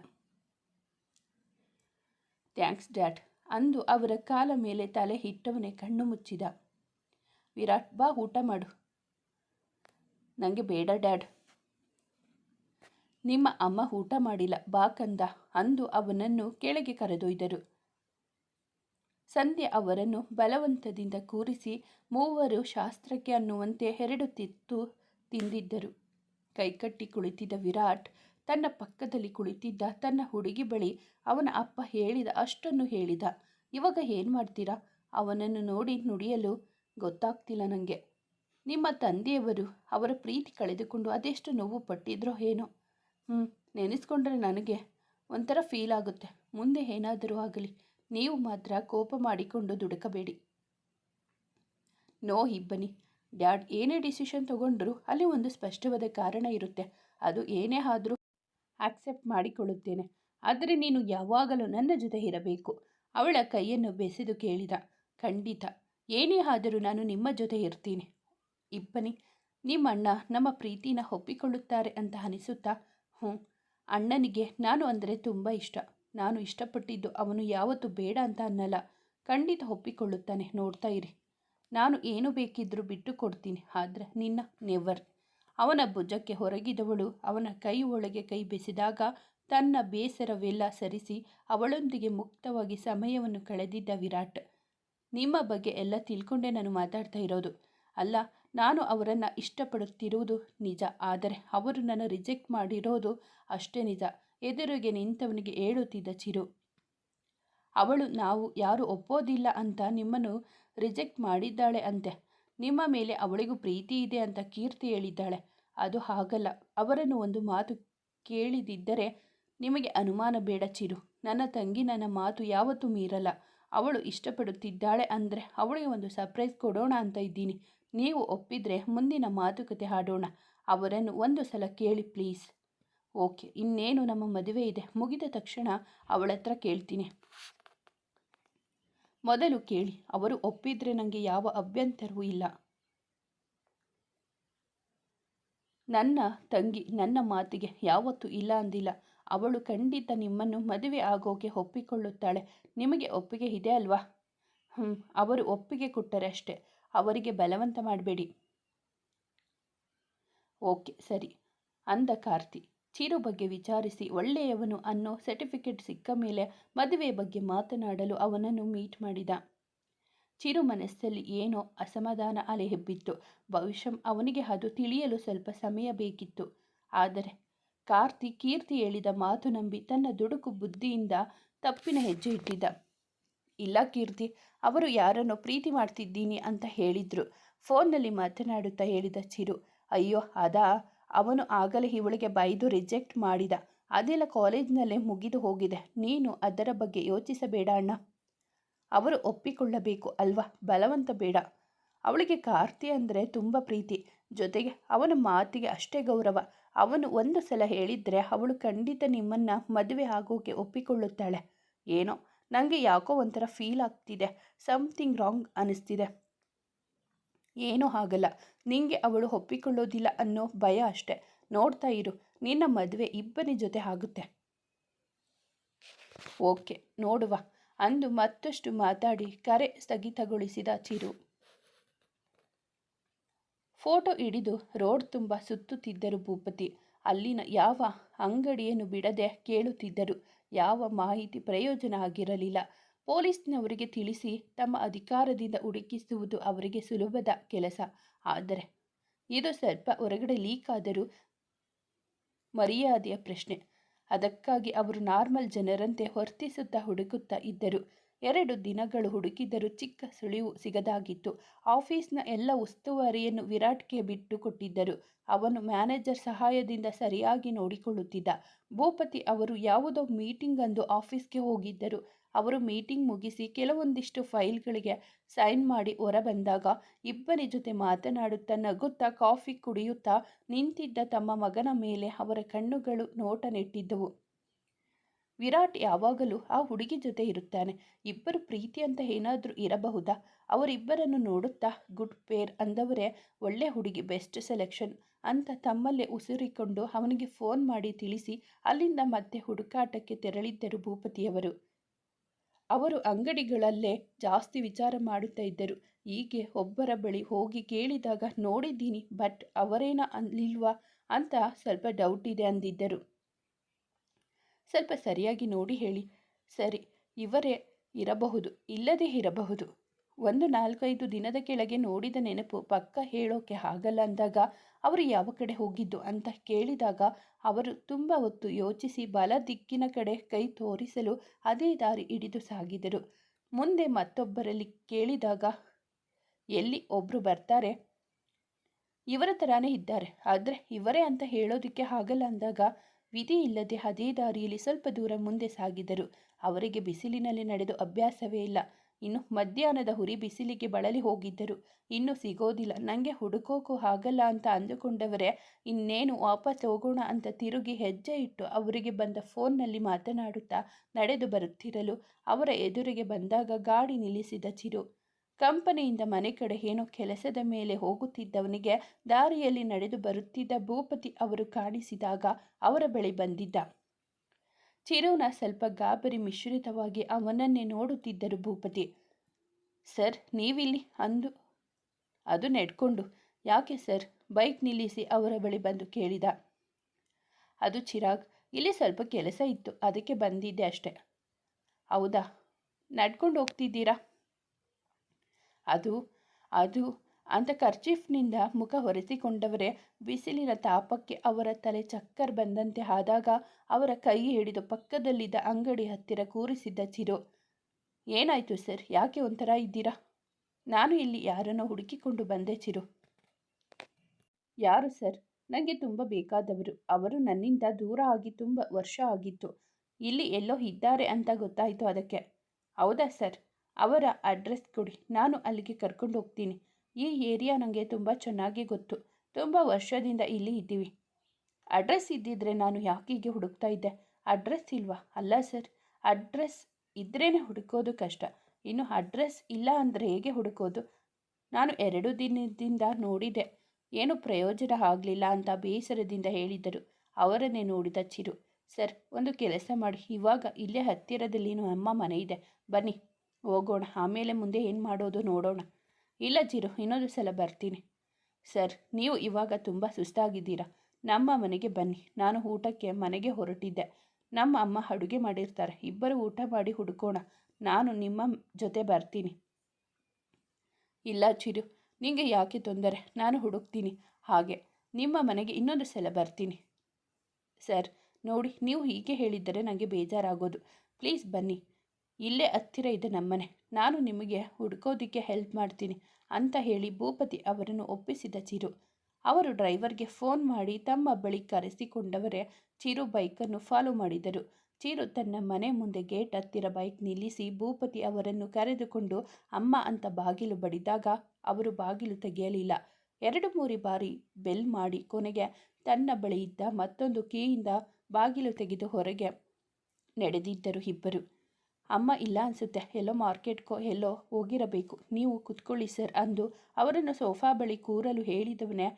Thanks, dad. ಅಂದು ಅವರ ಕಾಲ ಮೇಲೆ ತಲೆ ಹಿಟ್ಟವನೇ ಕಣ್ಣು ಮುಚ್ಚಿದ. ವಿರಾಟ್, ಬಾ ಊಟ ಮಾಡು. ನನಗೆ ಬೇಡ, ಡ್ಯಾಡ್. ನಿಮ್ಮ ಅಮ್ಮ ಊಟ ಮಾಡಿಲ್ಲ, ಬಾ ಕಂದ, ಅಂದು ಅವನನ್ನು ಕೆಳಗೆ ಕರೆದೊಯ್ದರು. ಸಂಧ್ಯೆ ಅವರನ್ನು ಬಲವಂತದಿಂದ ಕೂರಿಸಿ ಮೂವರು ಶಾಸ್ತ್ರಕ್ಕೆ ಅನ್ನುವಂತೆ ಹೆರಡುತ್ತಿತ್ತು ತಿತ್ತು ತಿಂದಿದ್ದರು. ಕೈಕಟ್ಟಿ ಕುಳಿತಿದ್ದ ವಿರಾಟ್, ತನ್ನ ಪಕ್ಕದಲ್ಲಿ ಕುಳಿತಿದ್ದ ತನ್ನ ಹುಡುಗಿ ಬಳಿ ಅವನ ಅಪ್ಪ ಹೇಳಿದ ಅಷ್ಟನ್ನು ಹೇಳಿದ. ಇವಾಗ ಏನು ಮಾಡ್ತೀರಾ? ಅವನನ್ನು ನೋಡಿ ನುಡಿಯಲು ಗೊತ್ತಾಗ್ತಿಲ್ಲ ನನಗೆ ನಿಮ್ಮ ತಂದೆಯವರು ಅವರ ಪ್ರೀತಿ ಕಳೆದುಕೊಂಡು ಅದೆಷ್ಟು ನೋವು ಪಟ್ಟಿದ್ರೋ ಏನೋ. ಹ್ಞೂ ನೆನೆಸ್ಕೊಂಡ್ರೆ ನನಗೆ ಒಂಥರ ಫೀಲ್ ಆಗುತ್ತೆ. ಮುಂದೆ ಏನಾದರೂ ಆಗಲಿ, ನೀವು ಮಾತ್ರ ಕೋಪ ಮಾಡಿಕೊಂಡು ದುಡುಕಬೇಡಿ. ನೋ, ಇಬ್ಬನಿ. ಡ್ಯಾಡ್, ಏನೇ ಡಿಸಿಷನ್ ತಗೊಂಡ್ರು ಅಲ್ಲಿ ಒಂದು ಸ್ಪಷ್ಟವಾದ ಕಾರಣ ಇರುತ್ತೆ. ಅದು ಏನೇ ಆದರೂ ಆಕ್ಸೆಪ್ಟ್ ಮಾಡಿಕೊಳ್ಳುತ್ತೇನೆ. ಆದರೆ ನೀನು ಯಾವಾಗಲೂ ನನ್ನ ಜೊತೆ ಇರಬೇಕು. ಅವಳ ಕೈಯನ್ನು ಬೆಸೆದು ಕೇಳಿದ. ಖಂಡಿತ. ಏನೇ ಆದರೂ ನಾನು ನಿಮ್ಮ ಜೊತೆ ಇರ್ತೀನಿ. ಇಬ್ಬನಿ, ನಿಮ್ಮಣ್ಣ ನಮ್ಮ ಪ್ರೀತಿನ ಒಪ್ಪಿಕೊಳ್ಳುತ್ತಾರೆ ಅಂತ ಅನಿಸುತ್ತಾ ಹ್ಞೂ, ಅಣ್ಣನಿಗೆ ನಾನು ಅಂದರೆ ತುಂಬ ಇಷ್ಟ. ನಾನು ಇಷ್ಟಪಟ್ಟಿದ್ದು ಅವನು ಯಾವತ್ತೂ ಬೇಡ ಅಂತ ಅನ್ನಲ್ಲ. ಖಂಡಿತ ಒಪ್ಪಿಕೊಳ್ಳುತ್ತಾನೆ, ನೋಡ್ತಾ ಇರಿ. ನಾನು ಏನು ಬೇಕಿದ್ದರೂ ಬಿಟ್ಟು ಕೊಡ್ತೀನಿ, ಆದರೆ ನಿನ್ನ ನೆವರ್. ಅವನ ಭುಜಕ್ಕೆ ಹೊರಗಿದವಳು ಅವನ ಕೈ ಒಳಗೆ ಕೈ ಬೆಸಿದಾಗ ತನ್ನ ಬೇಸರವೆಲ್ಲ ಸರಿಸಿ ಅವಳೊಂದಿಗೆ ಮುಕ್ತವಾಗಿ ಸಮಯವನ್ನು ಕಳೆದಿದ್ದ ವಿರಾಟ್. ನಿಮ್ಮ ಬಗ್ಗೆ ಎಲ್ಲ ತಿಳ್ಕೊಂಡೇ ನಾನು ಮಾತಾಡ್ತಾ ಇರೋದು. ಅಲ್ಲ ನಾನು ಅವರನ್ನು ಇಷ್ಟಪಡುತ್ತಿರುವುದು ನಿಜ, ಆದರೆ ಅವರು ನನ್ನ ರಿಜೆಕ್ಟ್ ಮಾಡಿರೋದು ಅಷ್ಟೇ ನಿಜ. ಎದುರಿಗೆ ನಿಂತವನಿಗೆ ಹೇಳುತ್ತಿದ್ದ ಚಿರು. ಅವಳು, ನಾವು ಯಾರು ಒಪ್ಪೋದಿಲ್ಲ ಅಂತ ನಿಮ್ಮನ್ನು ರಿಜೆಕ್ಟ್ ಮಾಡಿದ್ದಾಳೆ ಅಂತೆ. ನಿಮ್ಮ ಮೇಲೆ ಅವಳಿಗೂ ಪ್ರೀತಿ ಇದೆ ಅಂತ ಕೀರ್ತಿ ಹೇಳಿದ್ದಾಳೆ. ಅದು ಹಾಗಲ್ಲ. ಅವರನ್ನು ಒಂದು ಮಾತು ಕೇಳಿದಿದ್ದರೆ ನಿಮಗೆ ಅನುಮಾನ ಬೇಡ ಚಿರು. ನನ್ನ ತಂಗಿ ನನ್ನ ಮಾತು ಯಾವತ್ತೂ ಮೀರಲ್ಲ. ಅವಳು ಇಷ್ಟಪಡುತ್ತಿದ್ದಾಳೆ ಅಂದರೆ ಅವಳಿಗೆ ಒಂದು ಸರ್ಪ್ರೈಸ್ ಕೊಡೋಣ ಅಂತ ಇದ್ದೀನಿ. ನೀವು ಒಪ್ಪಿದರೆ ಮುಂದಿನ ಮಾತುಕತೆ ಹಾಡೋಣ. ಅವರನ್ನು ಒಂದು ಸಲ ಕೇಳಿ ಪ್ಲೀಸ್. ಓಕೆ, ಇನ್ನೇನು ನಮ್ಮ ಮದುವೆ ಇದೆ. ಮುಗಿದ ತಕ್ಷಣ ಅವಳ ಹತ್ರ ಕೇಳ್ತೀನಿ. ಮೊದಲು ಕೇಳಿ, ಅವರು ಒಪ್ಪಿದ್ರೆ ನನಗೆ ಯಾವ ಅಭ್ಯಂತರವೂ ಇಲ್ಲ. ನನ್ನ ತಂಗಿ ನನ್ನ ಮಾತಿಗೆ ಯಾವತ್ತೂ ಇಲ್ಲ ಅಂದಿಲ್ಲ. ಅವಳು ಖಂಡಿತ ನಿಮ್ಮನ್ನು ಮದುವೆ ಆಗೋಕೆ ಒಪ್ಪಿಕೊಳ್ಳುತ್ತಾಳೆ. ನಿಮಗೆ ಒಪ್ಪಿಗೆ ಇದೆ ಅಲ್ವಾ? ಹ್ಞೂ ಅವರು ಒಪ್ಪಿಗೆ ಕೊಟ್ಟರೆ ಅಷ್ಟೇ ಅವರಿಗೆ ಬಲವಂತ ಮಾಡಬೇಡಿ. ಓಕೆ, ಸರಿ. ಅಂದ ಕಾರ್ತಿ, ಚೀರು ಬಗ್ಗೆ ವಿಚಾರಿಸಿ ಒಳ್ಳೆಯವನು ಅನ್ನೋ ಸರ್ಟಿಫಿಕೇಟ್ ಸಿಕ್ಕ ಮೇಲೆ ಮದುವೆ ಬಗ್ಗೆ ಮಾತನಾಡಲು ಅವನನ್ನು ಮೀಟ್ ಮಾಡಿದ. ಚಿರು ಮನಸ್ಸಲ್ಲಿ ಏನೋ ಅಸಮಾಧಾನ ಅಲೆ ಹೆಬ್ಬಿತ್ತು. ಬಹುಶಃ ಅವನಿಗೆ ಅದು ತಿಳಿಯಲು ಸ್ವಲ್ಪ ಸಮಯ ಬೇಕಿತ್ತು. ಆದರೆ ಕಾರ್ತಿ ಕೀರ್ತಿ ಹೇಳಿದ ಮಾತು ನಂಬಿ ತನ್ನ ದುಡುಕು ಬುದ್ಧಿಯಿಂದ ತಪ್ಪಿನ ಹೆಜ್ಜೆ ಇಟ್ಟಿದ್ದ. ಇಲ್ಲ ಕೀರ್ತಿ, ಅವರು ಯಾರನ್ನು ಪ್ರೀತಿ ಮಾಡ್ತಿದ್ದೀನಿ ಅಂತ ಹೇಳಿದ್ರು. ಫೋನ್ನಲ್ಲಿ ಮಾತನಾಡುತ್ತಾ ಹೇಳಿದ ಚಿರು, ಅಯ್ಯೋ ಅದಾ ಅವನು ಆಗಲೇ ಇವಳಿಗೆ ಬೈದು ರಿಜೆಕ್ಟ್ ಮಾಡಿದ. ಅದೆಲ್ಲ ಕಾಲೇಜ್ನಲ್ಲೇ ಮುಗಿದು ಹೋಗಿದೆ. ನೀನು ಅದರ ಬಗ್ಗೆ ಯೋಚಿಸಬೇಡ ಅಣ್ಣ. ಅವರು ಒಪ್ಪಿಕೊಳ್ಳಬೇಕು ಅಲ್ವಾ? ಬಲವಂತ ಬೇಡ. ಅವಳಿಗೆ ಕಾರ್ತಿ ಅಂದರೆ ತುಂಬ ಪ್ರೀತಿ. ಜೊತೆಗೆ ಅವನ ಮಾತಿಗೆ ಅಷ್ಟೇ ಗೌರವ. ಅವನು ಒಂದು ಸಲ ಹೇಳಿದರೆ ಅವಳು ಖಂಡಿತ ನಿಮ್ಮನ್ನು ಮದುವೆ ಆಗೋಕೆ ಒಪ್ಪಿಕೊಳ್ಳುತ್ತಾಳೆ. ಏನೋ ನನಗೆ ಯಾಕೋ ಒಂಥರ ಫೀಲ್ ಆಗ್ತಿದೆ. ಸಮಥಿಂಗ್ ರಾಂಗ್ ಅನ್ನಿಸ್ತಿದೆ ಏನೂ ಆಗಲ್ಲ. ನಿಂಗೆ ಅವಳು ಒಪ್ಪಿಕೊಳ್ಳೋದಿಲ್ಲ ಅನ್ನೋ ಭಯ ಅಷ್ಟೆ. ನೋಡ್ತಾ ಇರು. ನಿನ್ನ ಮದುವೆ ಇಬ್ಬನಿ ಜೊತೆ ಆಗುತ್ತೆ. ಓಕೆ, ನೋಡುವ. ಅಂದು ಮತ್ತಷ್ಟು ಮಾತಾಡಿ ಕರೆ ಸ್ಥಗಿತಗೊಳಿಸಿದ ಚಿರು. ಫೋಟೋ ಹಿಡಿದು ರೋಡ್ ತುಂಬ ಸುತ್ತುತ್ತಿದ್ದರು ಭೂಪತಿ. ಅಲ್ಲಿನ ಯಾವ ಅಂಗಡಿಯನ್ನು ಬಿಡದೆ ಕೇಳುತ್ತಿದ್ದರು. ಯಾವ ಮಾಹಿತಿ ಪ್ರಯೋಜನ ಆಗಿರಲಿಲ್ಲ. ಪೊಲೀಸ್ನವರಿಗೆ ತಿಳಿಸಿ ತಮ್ಮ ಅಧಿಕಾರದಿಂದ ಹುಡುಕಿಸುವುದು ಅವರಿಗೆ ಸುಲಭದ ಕೆಲಸ. ಆದರೆ ಇದು ಸ್ವಲ್ಪ ಹೊರಗಡೆ ಲೀಕ್ ಆದರೂ ಮರ್ಯಾದೆಯ ಪ್ರಶ್ನೆ. ಅದಕ್ಕಾಗಿ ಅವರು ನಾರ್ಮಲ್ ಜನರಂತೆ ವರ್ತಿಸುತ್ತಾ ಹುಡುಕುತ್ತಾ ಇದ್ದರು. ಎರಡು ದಿನಗಳು ಹುಡುಕಿದರೂ ಚಿಕ್ಕ ಸುಳಿವು ಸಿಗದಾಗಿತ್ತು. ಆಫೀಸ್ನ ಎಲ್ಲ ಉಸ್ತುವಾರಿಯನ್ನು ವಿರಾಟ್ಗೆ ಬಿಟ್ಟು ಕೊಟ್ಟಿದ್ದರು ಅವನು ಮ್ಯಾನೇಜರ್ ಸಹಾಯದಿಂದ ಸರಿಯಾಗಿ ನೋಡಿಕೊಳ್ಳುತ್ತಿದ್ದ. ಭೂಪತಿ ಅವರು ಯಾವುದೋ ಮೀಟಿಂಗ್ ಅಂದು ಆಫೀಸ್ಗೆ ಹೋಗಿದ್ದರು. ಅವರು ಮೀಟಿಂಗ್ ಮುಗಿಸಿ ಕೆಲವೊಂದಿಷ್ಟು ಫೈಲ್ಗಳಿಗೆ ಸೈನ್ ಮಾಡಿ ಹೊರಬಂದಾಗ ಇಬ್ಬರಿ ಜೊತೆ ಮಾತನಾಡುತ್ತಾ ನಗುತ್ತಾ ಕಾಫಿ ಕುಡಿಯುತ್ತಾ ನಿಂತಿದ್ದ ತಮ್ಮ ಮಗನ ಮೇಲೆ ಅವರ ಕಣ್ಣುಗಳು ನೋಟ ನೆಟ್ಟಿದ್ದವು ವಿರಾಟ್ ಯಾವಾಗಲೂ ಆ ಹುಡುಗಿ ಜೊತೆ ಇರುತ್ತಾನೆ. ಇಬ್ಬರು ಪ್ರೀತಿ ಅಂತ ಏನಾದರೂ ಇರಬಹುದಾ? ಅವರಿಬ್ಬರನ್ನು ನೋಡುತ್ತಾ ಗುಡ್ ಪೇರ್ ಅಂದವರೇ ಒಳ್ಳೆ ಹುಡುಗಿ, ಬೆಸ್ಟ್ ಸೆಲೆಕ್ಷನ್ ಅಂತ ತಮ್ಮಲ್ಲೇ ಉಸಿರಿಕೊಂಡು ಅವನಿಗೆ ಫೋನ್ ಮಾಡಿ ತಿಳಿಸಿ ಅಲ್ಲಿಂದ ಮತ್ತೆ ಹುಡುಕಾಟಕ್ಕೆ ತೆರಳಿದ್ದರು ಭೂಪತಿಯವರು. ಅವರು ಅಂಗಡಿಗಳಲ್ಲೇ ಜಾಸ್ತಿ ವಿಚಾರ ಮಾಡುತ್ತಾ ಇದ್ದರು. ಹೀಗೆ ಒಬ್ಬರ ಬಳಿ ಹೋಗಿ ಕೇಳಿದಾಗ ನೋಡಿದ್ದೀನಿ, ಬಟ್ ಅವರೇನ ಅಲ್ಲಿಲ್ವಾ? ಅಂತ ಸ್ವಲ್ಪ ಡೌಟ್ ಇದೆ ಅಂದಿದ್ದರು. ಸ್ವಲ್ಪ ಸರಿಯಾಗಿ ನೋಡಿ ಹೇಳಿ. ಸರಿ, ಇವರೇ ಇರಬಹುದು, ಇಲ್ಲದೇ ಇರಬಹುದು. ಒಂದು ನಾಲ್ಕೈದು ದಿನದ ಕೆಳಗೆ ನೋಡಿದ ನೆನಪು, ಪಕ್ಕ ಹೇಳೋಕೆ ಆಗಲ್ಲ ಅಂದಾಗ ಅವರು ಯಾವ ಕಡೆ ಹೋಗಿದ್ದು ಅಂತ ಕೇಳಿದಾಗ ಅವರು ತುಂಬ ಹೊತ್ತು ಯೋಚಿಸಿ ಬಲ ದಿಕ್ಕಿನ ಕಡೆ ಕೈ ತೋರಿಸಲು ಅದೇ ದಾರಿ ಹಿಡಿದು ಸಾಗಿದರು. ಮುಂದೆ ಮತ್ತೊಬ್ಬರಲ್ಲಿ ಕೇಳಿದಾಗ, ಎಲ್ಲಿ ಒಬ್ಬರು ಬರ್ತಾರೆ? ಇವರ ಥರಾನೇ ಇದ್ದಾರೆ, ಆದರೆ ಇವರೇ ಅಂತ ಹೇಳೋದಕ್ಕೆ ಆಗಲ್ಲ ಅಂದಾಗ ವಿಧಿ ಇಲ್ಲದೆ ಅದೇ ದಾರಿಯಲ್ಲಿ ಸ್ವಲ್ಪ ದೂರ ಮುಂದೆ ಸಾಗಿದರು. ಅವರಿಗೆ ಬಿಸಿಲಿನಲ್ಲಿ ನಡೆದು ಅಭ್ಯಾಸವೇ ಇಲ್ಲ. ಇನ್ನು ಮಧ್ಯಾಹ್ನದ ಹುರಿ ಬಿಸಿಲಿಗೆ ಬಳಲಿ ಹೋಗಿದ್ದರು. ಇನ್ನು ಸಿಗೋದಿಲ್ಲ. ನನಗೆ ಹುಡುಕೋಕು ಆಗಲ್ಲ ಅಂತ ಅಂದುಕೊಂಡವರೇ, ಇನ್ನೇನು ವಾಪಸ್ ಹೋಗೋಣ ಅಂತ ತಿರುಗಿ ಹೆಜ್ಜೆ ಇಟ್ಟು ಅವರಿಗೆ ಬಂದ ಫೋನ್ನಲ್ಲಿ ಮಾತನಾಡುತ್ತಾ ನಡೆದು ಬರುತ್ತಿರಲು ಅವರ ಎದುರಿಗೆ ಬಂದಾಗ ಗಾಡಿ ನಿಲ್ಲಿಸಿದ ಚಿರು. ಕಂಪನಿಯಿಂದ ಮನೆ ಕಡೆ ಏನೋ ಕೆಲಸದ ಮೇಲೆ ಹೋಗುತ್ತಿದ್ದವನಿಗೆ ದಾರಿಯಲ್ಲಿ ನಡೆದು ಬರುತ್ತಿದ್ದ ಭೂಪತಿ ಅವರು ಕಾಣಿಸಿದಾಗ ಅವರ ಬಳಿ ಬಂದಿದ್ದ. ಚಿರುನ ಸ್ವಲ್ಪ ಗಾಬರಿ ಮಿಶ್ರಿತವಾಗಿ ಅವನನ್ನೇ ನೋಡುತ್ತಿದ್ದರು ಭೂಪತಿ. ಸರ್, ನೀವಿಲ್ಲಿ? ಅಂದು. ಅದು ನೆಡ್ಕೊಂಡು. ಯಾಕೆ ಸರ್? ಬೈಕ್ ನಿಲ್ಲಿಸಿ ಅವರ ಬಳಿ ಬಂದು ಕೇಳಿದ. ಅದು ಚಿರಾಗ್. ಇಲ್ಲಿ ಸ್ವಲ್ಪ ಕೆಲಸ ಇತ್ತು. ಅದಕ್ಕೆ ಬಂದಿದ್ದೆ ಅಷ್ಟೆ. ಹೌದಾ? ನಡ್ಕೊಂಡು ಹೋಗ್ತಿದ್ದೀರಾ? ಅದು ಅದು ಅಂತ ಕರ್ಚೀಫ್ನಿಂದ ಮುಖ ಹೊರೆಸಿಕೊಂಡವರೇ ಬಿಸಿಲಿನ ತಾಪಕ್ಕೆ ಅವರ ತಲೆ ಚಕ್ಕರ್ ಬಂದಂತೆ ಆದಾಗ ಅವರ ಕೈ ಹಿಡಿದು ಪಕ್ಕದಲ್ಲಿದ್ದ ಅಂಗಡಿ ಹತ್ತಿರ ಕೂರಿಸಿದ್ದ ಚಿರು, ಏನಾಯಿತು ಸರ್? ಯಾಕೆ ಒಂಥರ ಇದ್ದೀರಾ? ನಾನು ಇಲ್ಲಿ ಯಾರನ್ನು ಹುಡುಕಿಕೊಂಡು ಬಂದೆ ಚಿರು. ಯಾರು ಸರ್? ನನಗೆ ತುಂಬ ಬೇಕಾದವರು. ಅವರು ನನ್ನಿಂದ ದೂರ ಆಗಿ ತುಂಬ ವರ್ಷ ಆಗಿತ್ತು. ಇಲ್ಲಿ ಎಲ್ಲೋ ಇದ್ದಾರೆ ಅಂತ ಗೊತ್ತಾಯಿತು ಅದಕ್ಕೆ. ಹೌದಾ ಸರ್? ಅವರ ಅಡ್ರೆಸ್ ಕೊಡಿ, ನಾನು ಅಲ್ಲಿಗೆ ಕರ್ಕೊಂಡು ಹೋಗ್ತೀನಿ. ಈ ಏರಿಯಾ ನನಗೆ ತುಂಬ ಚೆನ್ನಾಗಿ ಗೊತ್ತು. ತುಂಬ ವರ್ಷದಿಂದ ಇಲ್ಲಿ ಇದ್ದೀವಿ. ಅಡ್ರೆಸ್ ಇದ್ದಿದ್ರೆ ನಾನು ಯಾಕೀಗೆ ಹುಡುಕ್ತಾ ಇದ್ದೆ? ಅಡ್ರೆಸ್ ಇಲ್ವಾ? ಅಲ್ಲ ಸರ್, ಅಡ್ರೆಸ್ ಇದ್ರೇ ಹುಡುಕೋದು ಕಷ್ಟ. ಇನ್ನು ಅಡ್ರೆಸ್ ಇಲ್ಲ ಅಂದರೆ ಹೇಗೆ ಹುಡುಕೋದು? ನಾನು ಎರಡು ದಿನದಿಂದ ನೋಡಿದೆ. ಏನು ಪ್ರಯೋಜನ ಆಗಲಿಲ್ಲ ಅಂತ ಬೇಸರದಿಂದ ಹೇಳಿದರು. ಅವರನ್ನೇ ನೋಡಿದ ಚಿರು, ಸರ್, ಒಂದು ಕೆಲಸ ಮಾಡಿ. ಇವಾಗ ಇಲ್ಲೇ ಹತ್ತಿರದಲ್ಲಿ ನಮ್ಮ ಮನೆ ಇದೆ. ಬನ್ನಿ. ಹೋಗೋಣ. ಆಮೇಲೆ ಮುಂದೆ ಏನು ಮಾಡೋದು ನೋಡೋಣ. ಇಲ್ಲ ಜೀರೋ ಇನ್ನೊಂದು ಸಲ ಬರ್ತೀನಿ. ಸರ್, ನೀವು ಇವಾಗ ತುಂಬ ಸುಸ್ತಾಗಿದ್ದೀರಾ. ನಮ್ಮ ಮನೆಗೆ ಬನ್ನಿ. ನಾನು ಊಟಕ್ಕೆ ಮನೆಗೆ ಹೊರಟಿದ್ದೆ. ನಮ್ಮ ಅಮ್ಮ ಅಡುಗೆ ಮಾಡಿರ್ತಾರೆ. ಇಬ್ಬರು ಊಟ ಮಾಡಿ ಹುಡುಕೋಣ. ನಾನು ನಿಮ್ಮ ಜೊತೆ ಬರ್ತೀನಿ. ಇಲ್ಲ ಚಿರು ನಿಮಗೆ ಯಾಕೆ ತೊಂದರೆ? ನಾನು ಹುಡುಕ್ತೀನಿ. ಹಾಗೆ. ನಿಮ್ಮ ಮನೆಗೆ ಇನ್ನೊಂದು ಸಲ ಬರ್ತೀನಿ. ಸರ್, ನೋಡಿ, ನೀವು ಹೀಗೆ ಹೇಳಿದ್ದರೆ ನನಗೆ ಬೇಜಾರಾಗೋದು. ಪ್ಲೀಸ್ ಬನ್ನಿ. ಇಲ್ಲೇ ಹತ್ತಿರ ಇದೆ ನಮ್ಮನೆ. ನಾನು ನಿಮಗೆ ಹುಡುಕೋದಕ್ಕೆ ಹೆಲ್ಪ್ ಮಾಡ್ತೀನಿ ಅಂತ ಹೇಳಿ ಭೂಪತಿ ಅವರನ್ನು ಒಪ್ಪಿಸಿದ ಚಿರು. ಅವರು ಡ್ರೈವರ್ಗೆ ಫೋನ್ ಮಾಡಿ ತಮ್ಮ ಬಳಿ ಕರೆಸಿಕೊಂಡವರೇ ಚಿರು ಬೈಕನ್ನು ಫಾಲೋ ಮಾಡಿದರು. ಚಿರು ತನ್ನ ಮನೆ ಮುಂದೆ ಗೇಟ್ ಹತ್ತಿರ ಬೈಕ್ ನಿಲ್ಲಿಸಿ ಭೂಪತಿ ಅವರನ್ನು ಕರೆದುಕೊಂಡು ಅಮ್ಮ ಅಂತ ಬಾಗಿಲು ಬಡಿದಾಗ ಅವರು ಬಾಗಿಲು ತೆಗೆಯಲಿಲ್ಲ. ಎರಡು ಮೂರು ಬಾರಿ ಬೆಲ್ ಮಾಡಿ ಕೊನೆಗೆ ತನ್ನ ಬಳಿ ಇದ್ದ ಮತ್ತೊಂದು ಕೀಯಿಂದ ಬಾಗಿಲು ತೆಗೆದು ಹೊರಗೆ ನಡೆದಿದ್ದರು ಇಬ್ಬರು. ಅಮ್ಮ ಇಲ್ಲ ಅನಿಸುತ್ತೆ. ಎಲ್ಲೋ ಮಾರ್ಕೆಟ್ಗೋ ಎಲ್ಲೋ ಹೋಗಿರಬೇಕು. ನೀವು ಕುತ್ಕೊಳ್ಳಿ ಸರ್ ಅಂದು ಅವರನ್ನು ಸೋಫಾ ಬಳಿ ಕೂರಲು ಹೇಳಿದವನೇ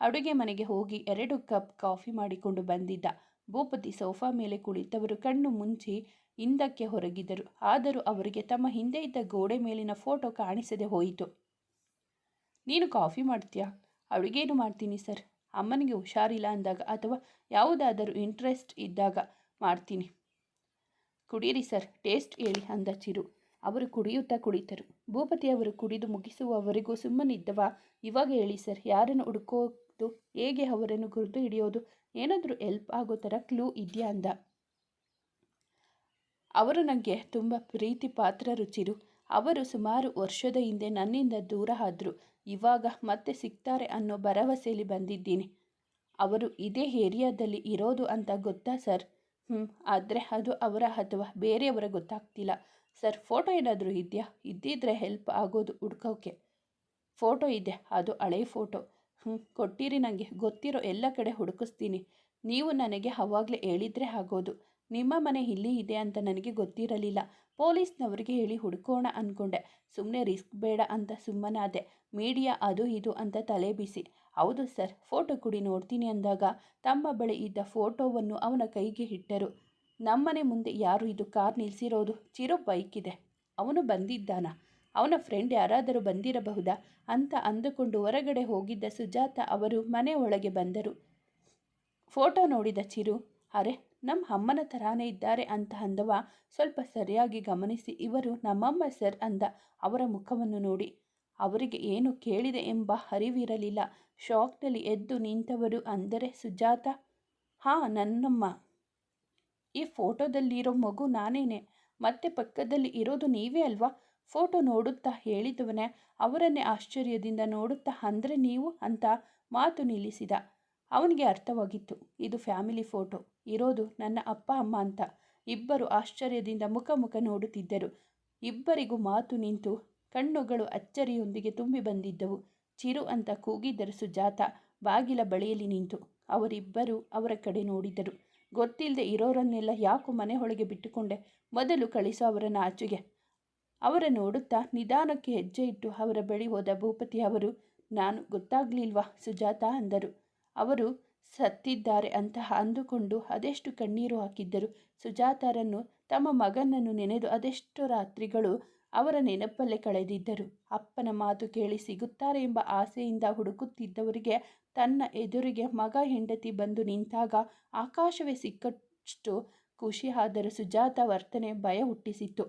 ಅಡುಗೆ ಮನೆಗೆ ಹೋಗಿ ಎರಡು ಕಪ್ ಕಾಫಿ ಮಾಡಿಕೊಂಡು ಬಂದಿದ್ದ. ಭೂಪತಿ ಸೋಫಾ ಮೇಲೆ ಕುಳಿತವರು ಕಣ್ಣು ಮುಂಚಿ ಹಿಂದಕ್ಕೆ ಹೊರಗಿದರು. ಆದರೂ ಅವರಿಗೆ ತಮ್ಮ ಹಿಂದೆ ಇದ್ದ ಗೋಡೆ ಮೇಲಿನ ಫೋಟೋ ಕಾಣಿಸದೆ ಹೋಯಿತು. ನೀನು ಕಾಫಿ ಮಾಡ್ತೀಯಾ? ಅಡುಗೇನು ಮಾಡ್ತೀನಿ ಸರ್? ಅಮ್ಮನಿಗೆ ಹುಷಾರಿಲ್ಲ ಅಂದಾಗ ಅಥವಾ ಯಾವುದಾದರೂ ಇಂಟ್ರೆಸ್ಟ್ ಇದ್ದಾಗ ಮಾಡ್ತೀನಿ. ಕುಡೀರಿ ಸರ್, ಟೇಸ್ಟ್ ಹೇಳಿ ಅಂದ ಚಿರು. ಅವರು ಕುಡಿಯುತ್ತಾ ಕುಳಿತರು. ಭೂಪತಿ ಅವರು ಕುಡಿದು ಮುಗಿಸುವವರೆಗೂ ಸುಮ್ಮನಿದ್ದವ. ಇವಾಗ ಹೇಳಿ ಸರ್, ಯಾರನ್ನು ಹುಡುಕೋದು, ಹೇಗೆ ಅವರನ್ನು ಗುರುತು ಹಿಡಿಯೋದು, ಏನಾದರೂ ಎಲ್ಪ್ ಆಗೋ ಥರ ಕ್ಲೂ ಇದೆಯಾ ಅಂದ. ಅವರು ನನಗೆ ತುಂಬ ಪ್ರೀತಿ ಪಾತ್ರ ರುಚಿರು ಅವರು ಸುಮಾರು ವರ್ಷದ ಹಿಂದೆ ನನ್ನಿಂದ ದೂರ ಆದರು. ಇವಾಗ ಮತ್ತೆ ಸಿಗ್ತಾರೆ ಅನ್ನೋ ಭರವಸೆಯಲ್ಲಿ ಬಂದಿದ್ದೀನಿ. ಅವರು ಇದೇ ಏರಿಯಾದಲ್ಲಿ ಇರೋದು ಅಂತ ಗೊತ್ತಾ ಸರ್? ಹ್ಞೂ ಆದರೆ ಅದು ಅವರ ಅಥವಾ ಬೇರೆಯವರ ಗೊತ್ತಾಗ್ತಿಲ್ಲ. ಸರ್, ಫೋಟೋ ಏನಾದರೂ ಇದೆಯಾ? ಇದ್ದಿದ್ರೆ ಹೆಲ್ಪ್ ಆಗೋದು ಹುಡ್ಕೋಕ್ಕೆ ಫೋಟೋ ಇದೆ, ಅದು ಹಳೆ ಫೋಟೋ. ಹ್ಞೂ ಕೊಟ್ಟಿರಿ ನನಗೆ ಗೊತ್ತಿರೋ ಎಲ್ಲ ಕಡೆ ಹುಡುಕಿಸ್ತೀನಿ. ನೀವು ನನಗೆ ಅವಾಗಲೇ ಹೇಳಿದರೆ ಆಗೋದು. ನಿಮ್ಮ ಮನೆ ಇಲ್ಲಿ ಇದೆ ಅಂತ ನನಗೆ ಗೊತ್ತಿರಲಿಲ್ಲ. ಪೊಲೀಸ್ನವರಿಗೆ ಹೇಳಿ ಹುಡುಕೋಣ ಅಂದ್ಕೊಂಡೆ ಸುಮ್ಮನೆ ರಿಸ್ಕ್ ಬೇಡ ಅಂತ ಸುಮ್ಮನಾದೆ. ಮೀಡಿಯಾ ಅದು ಇದು ಅಂತ ತಲೆ ಬಿಸಿ. ಹೌದು ಸರ್, ಫೋಟೋ ಕುಡಿ ನೋಡ್ತೀನಿ ಅಂದಾಗ ತಮ್ಮ ಬಳಿ ಇದ್ದ ಫೋಟೋವನ್ನು ಅವನ ಕೈಗೆ ಇಟ್ಟರು. ನಮ್ಮನೆ ಮುಂದೆ ಯಾರು ಇದು ಕಾರ್ ನಿಲ್ಲಿಸಿರೋದು ಚಿರೋ ಬೈಕ್ ಇದೆ. ಅವನು ಬಂದಿದ್ದಾನ. ಅವನ ಫ್ರೆಂಡ್ ಯಾರಾದರೂ ಬಂದಿರಬಹುದಾ? ಅಂತ ಅಂದುಕೊಂಡು ಹೊರಗಡೆ ಹೋಗಿದ್ದ ಸುಜಾತ ಅವರು ಮನೆ ಒಳಗೆ ಬಂದರು. ಫೋಟೋ ನೋಡಿದ ಚಿರು, ಅರೆ ನಮ್ಮ ಅಮ್ಮನ ಥರಾನೇ ಇದ್ದಾರೆ ಅಂತ ಅಂದವ? ಸ್ವಲ್ಪ ಸರಿಯಾಗಿ ಗಮನಿಸಿ, ಇವರು ನಮ್ಮಮ್ಮ ಸರ್ ಅಂದ ಅವರ ಮುಖವನ್ನು ನೋಡಿ. ಅವರಿಗೆ ಏನು ಕೇಳಿದೆ ಎಂಬ ಅರಿವಿರಲಿಲ್ಲ. ಶಾಕ್ನಲ್ಲಿ ಎದ್ದು ನಿಂತವರು ಅಂದರೆ, ಸುಜಾತ, ಹಾಂ, ನನ್ನಮ್ಮ. ಈ ಫೋಟೋದಲ್ಲಿರೋ ಮಗು ನಾನೇನೆ. ಮತ್ತೆ ಪಕ್ಕದಲ್ಲಿ ಇರೋದು ನೀವೇ ಅಲ್ವಾ ಫೋಟೋ ನೋಡುತ್ತಾ ಹೇಳಿದವನೇ, ಅವರನ್ನೇ ಆಶ್ಚರ್ಯದಿಂದ ನೋಡುತ್ತಾ ಅಂದರೆ ನೀವು ಅಂತ ಮಾತು ನಿಲ್ಲಿಸಿದ. ಅವನಿಗೆ ಅರ್ಥವಾಗಿತ್ತು, ಇದು ಫ್ಯಾಮಿಲಿ ಫೋಟೋ. ಇರೋದು ನನ್ನ ಅಪ್ಪ, ಅಮ್ಮ ಅಂತ. ಇಬ್ಬರು ಆಶ್ಚರ್ಯದಿಂದ ಮುಖ ಮುಖ ನೋಡುತ್ತಿದ್ದರು. ಇಬ್ಬರಿಗೂ ಮಾತು ನಿಂತು ಕಣ್ಣುಗಳು ಅಚ್ಚರಿಯೊಂದಿಗೆ ತುಂಬಿ ಬಂದಿದ್ದವು. ಚಿರು ಅಂತ ಕೂಗಿದ್ದರು ಸುಜಾತ ಬಾಗಿಲ ಬಳಿಯಲ್ಲಿ ನಿಂತು. ಅವರಿಬ್ಬರು ಅವರ ಕಡೆ ನೋಡಿದರು. ಗೊತ್ತಿಲ್ಲದೆ ಇರೋರನ್ನೆಲ್ಲ ಯಾಕೋ ಮನೆ ಒಳಗೆ ಬಿಟ್ಟುಕೊಂಡೆ. ಮೊದಲು ಕಳಿಸೋ ಅವರನ್ನು ಆಚೆಗೆ. ಅವರ ನೋಡುತ್ತಾ ನಿಧಾನಕ್ಕೆ ಹೆಜ್ಜೆ ಇಟ್ಟು ಅವರ ಬಳಿ ಹೋದ ಭೂಪತಿ ಅವರು, ನಾನು ಗೊತ್ತಾಗ್ಲಿಲ್ವಾ ಸುಜಾತ ಅಂದರು. ಅವರು, ಸತ್ತಿದ್ದಾರೆ ಅಂತ ಅಂದುಕೊಂಡು ಅದೆಷ್ಟು ಕಣ್ಣೀರು ಹಾಕಿದ್ದರು. ಸುಜಾತರನ್ನು, ತಮ್ಮ ಮಗನನ್ನು ನೆನೆದು ಅದೆಷ್ಟು ರಾತ್ರಿಗಳು ಅವರ ನೆನಪಲ್ಲೇ ಕಳೆದಿದ್ದರು. ಅಪ್ಪನ ಮಾತು ಕೇಳಿ ಸಿಗುತ್ತಾರೆ ಎಂಬ ಆಸೆಯಿಂದ ಹುಡುಕುತ್ತಿದ್ದವರಿಗೆ ತನ್ನ ಎದುರಿಗೆ ಮಗ, ಹೆಂಡತಿ ಬಂದು ನಿಂತಾಗ ಆಕಾಶವೇ ಸಿಕ್ಕಷ್ಟು ಖುಷಿ ಆದರೂ ಸುಜಾತ ವರ್ತನೆ ಭಯ ಹುಟ್ಟಿಸಿತ್ತು.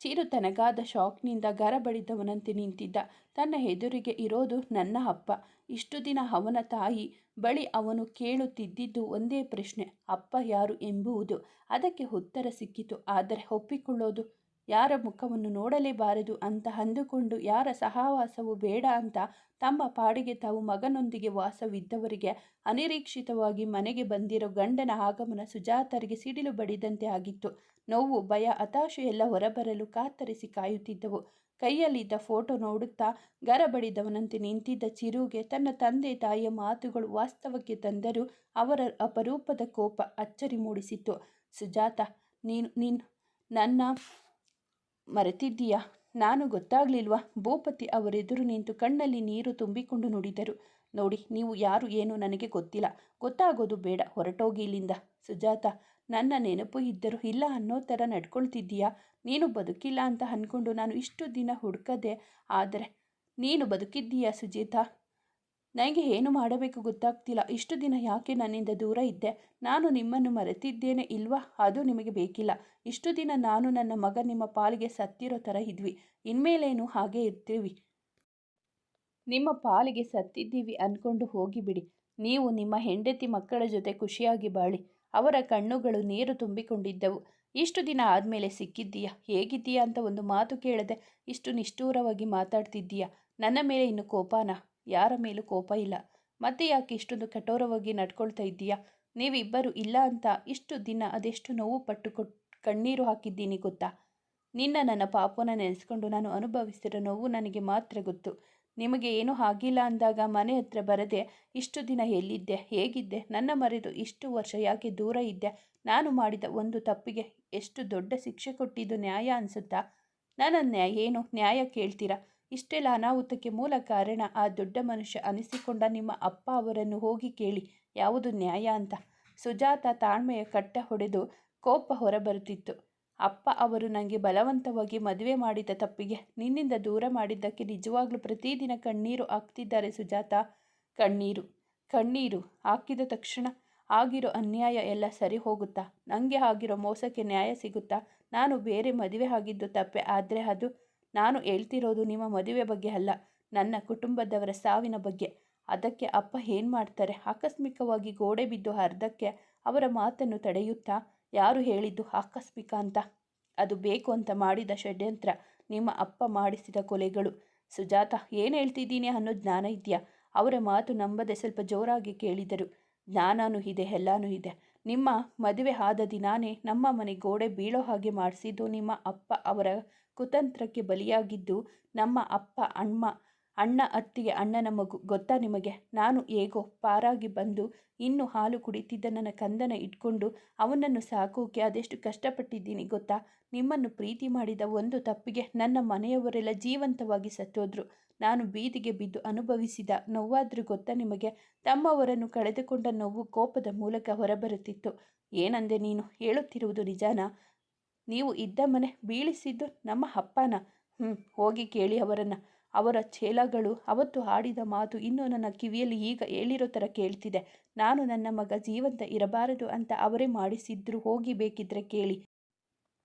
ಚಿರು ತನಗಾದ ಶಾಕ್ನಿಂದ ಗರಬಡಿದವನಂತೆ ನಿಂತಿದ್ದ ತನ್ನ ಎದುರಿಗೆ ಇರೋದು ನನ್ನ ಅಪ್ಪ. ಇಷ್ಟು ದಿನ ಅವನ ತಾಯಿ ಬಳಿ ಅವನು ಕೇಳುತ್ತಿದ್ದಿದ್ದು ಒಂದೇ ಪ್ರಶ್ನೆ, ಅಪ್ಪ ಯಾರು ಎಂಬುವುದು ಅದಕ್ಕೆ ಉತ್ತರ ಸಿಕ್ಕಿತು. ಆದರೆ ಒಪ್ಪಿಕೊಳ್ಳೋದು ಯಾರ ಮುಖವನ್ನು ನೋಡಲೇಬಾರದು ಅಂತ ಅಂದುಕೊಂಡು ಯಾರ ಸಹವಾಸವು ಬೇಡ ಅಂತ ತಮ್ಮ ಪಾಡಿಗೆ ತಾವು ಮಗನೊಂದಿಗೆ ವಾಸವಿದ್ದವರಿಗೆ ಅನಿರೀಕ್ಷಿತವಾಗಿ ಮನೆಗೆ ಬಂದಿರೋ ಗಂಡನ ಆಗಮನ ಸುಜಾತರಿಗೆ ಸಿಡಿಲು ಬಡಿದಂತೆ ಆಗಿತ್ತು. ನೋವು, ಭಯ, ಹತಾಶೆ ಎಲ್ಲ ಹೊರಬರಲು ಕಾತರಿಸಿ ಕಾಯುತ್ತಿದ್ದವು. ಕೈಯಲ್ಲಿದ್ದ ಫೋಟೋ ನೋಡುತ್ತಾ ಗರಬಡಿದವನಂತೆ ನಿಂತಿದ್ದ ಚಿರುಗೆ ತನ್ನ ತಂದೆ ತಾಯಿಯ ಮಾತುಗಳು ವಾಸ್ತವಕ್ಕೆ ತಂದರೂ ಅವರ ಅಪರೂಪದ ಕೋಪ ಅಚ್ಚರಿ ಮೂಡಿಸಿತ್ತು. ಸುಜಾತ, ನೀನು ನೀನು, ನನ್ನ ಮರೆತಿದ್ದೀಯಾ? ನಾನು ಗೊತ್ತಾಗ್ಲಿಲ್ವಾ? ಭೂಪತಿ ಅವರೆದುರು ನಿಂತು ಕಣ್ಣಲ್ಲಿ ನೀರು ತುಂಬಿಕೊಂಡು ನುಡಿದರು. ನೋಡಿ, ನೀವು ಯಾರು ಏನು ನನಗೆ ಗೊತ್ತಿಲ್ಲ. ಗೊತ್ತಾಗೋದು ಬೇಡ. ಹೊರಟೋಗಿ ಇಲ್ಲಿಂದ. ಸುಜಾತ, ನನ್ನ ನೆನಪು ಇದ್ದರೂ ಇಲ್ಲ ಅನ್ನೋ ಥರ ನಡ್ಕೊಳ್ತಿದ್ದೀಯಾ? ನೀನು ಬದುಕಿಲ್ಲ ಅಂತ ಅಂದ್ಕೊಂಡು ನಾನು ಇಷ್ಟು ದಿನ ಹುಡುಕದೆ, ಆದರೆ ನೀನು ಬದುಕಿದ್ದೀಯಾ ಸುಜೀತಾ? ನನಗೆ ಏನು ಮಾಡಬೇಕು ಗೊತ್ತಾಗ್ತಿಲ್ಲ. ಇಷ್ಟು ದಿನ ಯಾಕೆ ನನ್ನಿಂದ ದೂರ ಇದ್ದೆ? ನಾನು ನಿಮ್ಮನ್ನು ಮರೆತಿದ್ದೇನೆ ಇಲ್ವಾ? ಅದು ನಿಮಗೆ ಬೇಕಿಲ್ಲ. ಇಷ್ಟು ದಿನ ನಾನು ನನ್ನ ಮಗ ನಿಮ್ಮ ಪಾಲಿಗೆ ಸತ್ತಿರೋ ಥರ ಇದ್ವಿ. ಇನ್ಮೇಲೇನು ಹಾಗೆ ಇರ್ತೀವಿ? ನಿಮ್ಮ ಪಾಲಿಗೆ ಸತ್ತಿದ್ದೀವಿ ಅಂದ್ಕೊಂಡು ಹೋಗಿಬಿಡಿ. ನೀವು ನಿಮ್ಮ ಹೆಂಡತಿ ಮಕ್ಕಳ ಜೊತೆ ಖುಷಿಯಾಗಿ ಬಾಳಿ. ಅವರ ಕಣ್ಣುಗಳು ನೀರು ತುಂಬಿಕೊಂಡಿದ್ದವು. ಇಷ್ಟು ದಿನ ಆದಮೇಲೆ ಸಿಕ್ಕಿದ್ದೀಯಾ? ಹೇಗಿದ್ದೀಯಾ ಅಂತ ಒಂದು ಮಾತು ಕೇಳದೆ ಇಷ್ಟು ನಿಷ್ಠೂರವಾಗಿ ಮಾತಾಡ್ತಿದ್ದೀಯಾ? ನನ್ನ ಮೇಲೆ ಇನ್ನು ಕೋಪನಾ? ಯಾರ ಮೇಲೂ ಕೋಪ ಇಲ್ಲ. ಮತ್ತೆ ಯಾಕೆ ಇಷ್ಟೊಂದು ಕಠೋರವಾಗಿ ನಡ್ಕೊಳ್ತಾ ಇದ್ದೀಯಾ? ನೀವಿಬ್ಬರು ಇಲ್ಲ ಅಂತ ಇಷ್ಟು ದಿನ ಅದೆಷ್ಟು ನೋವು ಪಟ್ಟು ಕಣ್ಣೀರು ಹಾಕಿದ್ದೀನಿ ಗೊತ್ತಾ? ನಿನ್ನ ನನ್ನ ಪಾಪನ ನೆನೆಸ್ಕೊಂಡು ನಾನು ಅನುಭವಿಸಿರೋ ನೋವು ನನಗೆ ಮಾತ್ರ ಗೊತ್ತು. ನಿಮಗೆ ಏನೂ ಆಗಿಲ್ಲ ಅಂದಾಗ ಮನೆ ಹತ್ರ ಬರದೆ ಇಷ್ಟು ದಿನ ಎಲ್ಲಿದ್ದೆ, ಹೇಗಿದ್ದೆ, ನನ್ನ ಮರೆದು ಇಷ್ಟು ವರ್ಷ ಯಾಕೆ ದೂರ ಇದ್ದೆ, ನಾನು ಮಾಡಿದ ಒಂದು ತಪ್ಪಿಗೆ ಎಷ್ಟು ದೊಡ್ಡ ಶಿಕ್ಷೆ ಕೊಟ್ಟಿದ್ದು ನ್ಯಾಯ ಅನಿಸುತ್ತಾ? ನನ್ನ ನ್ಯಾಯ ಏನು ನ್ಯಾಯ ಕೇಳ್ತೀರಾ? ಇಷ್ಟೆಲ್ಲ ಅನಾಹುತಕ್ಕೆ ಮೂಲ ಕಾರಣ ಆ ದೊಡ್ಡ ಮನುಷ್ಯ ಅನಿಸಿಕೊಂಡ ನಿಮ್ಮ ಅಪ್ಪ ಅವರನ್ನು ಹೋಗಿ ಕೇಳಿ, ಯಾವುದು ನ್ಯಾಯ ಅಂತ? ಸುಜಾತ ತಾಳ್ಮೆಯ ಕಟ್ಟ ಹೊಡೆದು ಕೋಪ ಹೊರಬರುತ್ತಿತ್ತು. ಅಪ್ಪ ಅವರು ನನಗೆ ಬಲವಂತವಾಗಿ ಮದುವೆ ಮಾಡಿದ ತಪ್ಪಿಗೆ, ನಿನ್ನಿಂದ ದೂರ ಮಾಡಿದ್ದಕ್ಕೆ ನಿಜವಾಗ್ಲೂ ಪ್ರತಿದಿನ ಕಣ್ಣೀರು ಹಾಕ್ತಿದ್ದಾರೆ ಸುಜಾತ. ಕಣ್ಣೀರು ಕಣ್ಣೀರು ಹಾಕಿದ ತಕ್ಷಣ ಆಗಿರೋ ಅನ್ಯಾಯ ಎಲ್ಲ ಸರಿ ಹೋಗುತ್ತಾ? ನನಗೆ ಆಗಿರೋ ಮೋಸಕ್ಕೆ ನ್ಯಾಯ ಸಿಗುತ್ತಾ? ನಾನು ಬೇರೆ ಮದುವೆ ಆಗಿದ್ದು ತಪ್ಪೆ, ಆದರೆ ಅದು ನಾನು ಹೇಳ್ತಿರೋದು ನಿಮ್ಮ ಮದುವೆ ಬಗ್ಗೆ ಅಲ್ಲ, ನನ್ನ ಕುಟುಂಬದವರ ಸಾವಿನ ಬಗ್ಗೆ. ಅದಕ್ಕೆ ಅಪ್ಪ ಏನು ಮಾಡ್ತಾರೆ? ಆಕಸ್ಮಿಕವಾಗಿ ಗೋಡೆ ಬಿದ್ದು ಅರ್ಧಕ್ಕೆ ಅವರ ಮಾತನ್ನು ತಡೆಯುತ್ತಾ ಯಾರು ಹೇಳಿದ್ದು ಆಕಸ್ಮಿಕ ಅಂತ? ಅದು ಬೇಕು ಅಂತ ಮಾಡಿದ ಷಡ್ಯಂತ್ರ ನಿಮ್ಮ ಅಪ್ಪ ಮಾಡಿಸಿದ ಕೊಲೆಗಳು. ಸುಜಾತ, ಏನು ಹೇಳ್ತಿದ್ದೀನಿ ಅನ್ನೋ ಜ್ಞಾನ ಇದೆಯಾ? ಅವರ ಮಾತು ನಂಬದೆ ಸ್ವಲ್ಪ ಜೋರಾಗಿ ಕೇಳಿದರು. ಜ್ಞಾನನೂ ಇದೆ, ಎಲ್ಲಾನು ಇದೆ. ನಿಮ್ಮ ಮದುವೆ ಆದ ದಿನಾನೇ ನಮ್ಮ ಮನೆ ಗೋಡೆ ಬೀಳೋ ಹಾಗೆ ಮಾಡಿಸಿದ್ದು ನಿಮ್ಮ ಅಪ್ಪ ಅವರ ಕುತಂತ್ರಕ್ಕೆ ಬಲಿಯಾಗಿದ್ದು ನಮ್ಮ ಅಪ್ಪ ಅಣ್ಣ ಅಣ್ಣ ಅತ್ತಿಗೆ ಅಣ್ಣನ ಮಗು ಗೊತ್ತಾ ನಿಮಗೆ? ನಾನು ಹೇಗೋ ಪಾರಾಗಿ ಬಂದು ಇನ್ನು ಹಾಲು ಕುಡಿತಿದ್ದ ನನ್ನ ಕಂದನ ಇಟ್ಕೊಂಡು ಅವನನ್ನು ಸಾಕೋಕೆ ಅದೆಷ್ಟು ಕಷ್ಟಪಟ್ಟಿದ್ದೀನಿ ಗೊತ್ತಾ? ನಿಮ್ಮನ್ನು ಪ್ರೀತಿ ಮಾಡಿದ ಒಂದು ತಪ್ಪಿಗೆ ನನ್ನ ಮನೆಯವರೆಲ್ಲ ಜೀವಂತವಾಗಿ ಸತ್ತೋದ್ರು. ನಾನು ಬೀದಿಗೆ ಬಿದ್ದು ಅನುಭವಿಸಿದ ನೋವಾದರೂ ಗೊತ್ತಾ ನಿಮಗೆ? ತಮ್ಮವರನ್ನು ಕಳೆದುಕೊಂಡ ನೋವು ಕೋಪದ ಮೂಲಕ ಹೊರಬರುತ್ತಿತ್ತು. ಏನಂದೆ ನೀನು? ಹೇಳುತ್ತಿರುವುದು ನಿಜಾನಾ? ನೀವು ಇದ್ದ ಮನೆ ಬೀಳಿಸಿದ್ದು ನಮ್ಮ ಅಪ್ಪನ. ಹ್ಞೂ ಹೋಗಿ ಕೇಳಿ ಅವರನ್ನು. ಅವರ ಛೇಲಗಳು ಅವತ್ತು ಆಡಿದ ಮಾತು ಇನ್ನೂ ನನ್ನ ಕಿವಿಯಲ್ಲಿ ಈಗ ಹೇಳಿರೋ ಥರ ಕೇಳ್ತಿದೆ. ನಾನು ನನ್ನ ಮಗ ಜೀವಂತ ಇರಬಾರದು ಅಂತ ಅವರೇ ಮಾಡಿಸಿದ್ರು, ಹೋಗಿ ಬೇಕಿದ್ರೆ ಕೇಳಿ.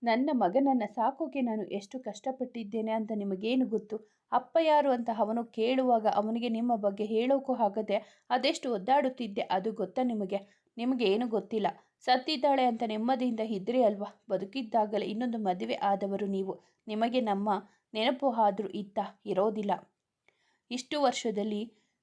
ನನ್ನ ಮಗನನ್ನು ಸಾಕೋಕೆ ನಾನು ಎಷ್ಟು ಕಷ್ಟಪಟ್ಟಿದ್ದೇನೆ ಅಂತ ನಿಮಗೇನು ಗೊತ್ತು? ಅಪ್ಪ ಯಾರು ಅಂತ ಅವನು ಕೇಳುವಾಗ ಅವನಿಗೆ ನಿಮ್ಮ ಬಗ್ಗೆ ಹೇಳೋಕ್ಕೂ ಆಗದೆ ಅದೆಷ್ಟು ಒದ್ದಾಡುತ್ತಿದ್ದೆ ಅದು ಗೊತ್ತಾ ನಿಮಗೆ? ನಿಮಗೆ ಏನು ಗೊತ್ತಿಲ್ಲ. ಸತ್ತಿದ್ದಾಳೆ ಅಂತ ನೆಮ್ಮದಿಯಿಂದ ಇದ್ರಿ ಅಲ್ವಾ? ಬದುಕಿದ್ದಾಗಲೇ ಇನ್ನೊಂದು ಮದುವೆ ಆದವರು ನೀವು. ನಿಮಗೆ ನಮ್ಮ ನೆನಪು ಆದರೂ ಇತ್ತ? ಇರೋದಿಲ್ಲ. ಇಷ್ಟು ವರ್ಷದಲ್ಲಿ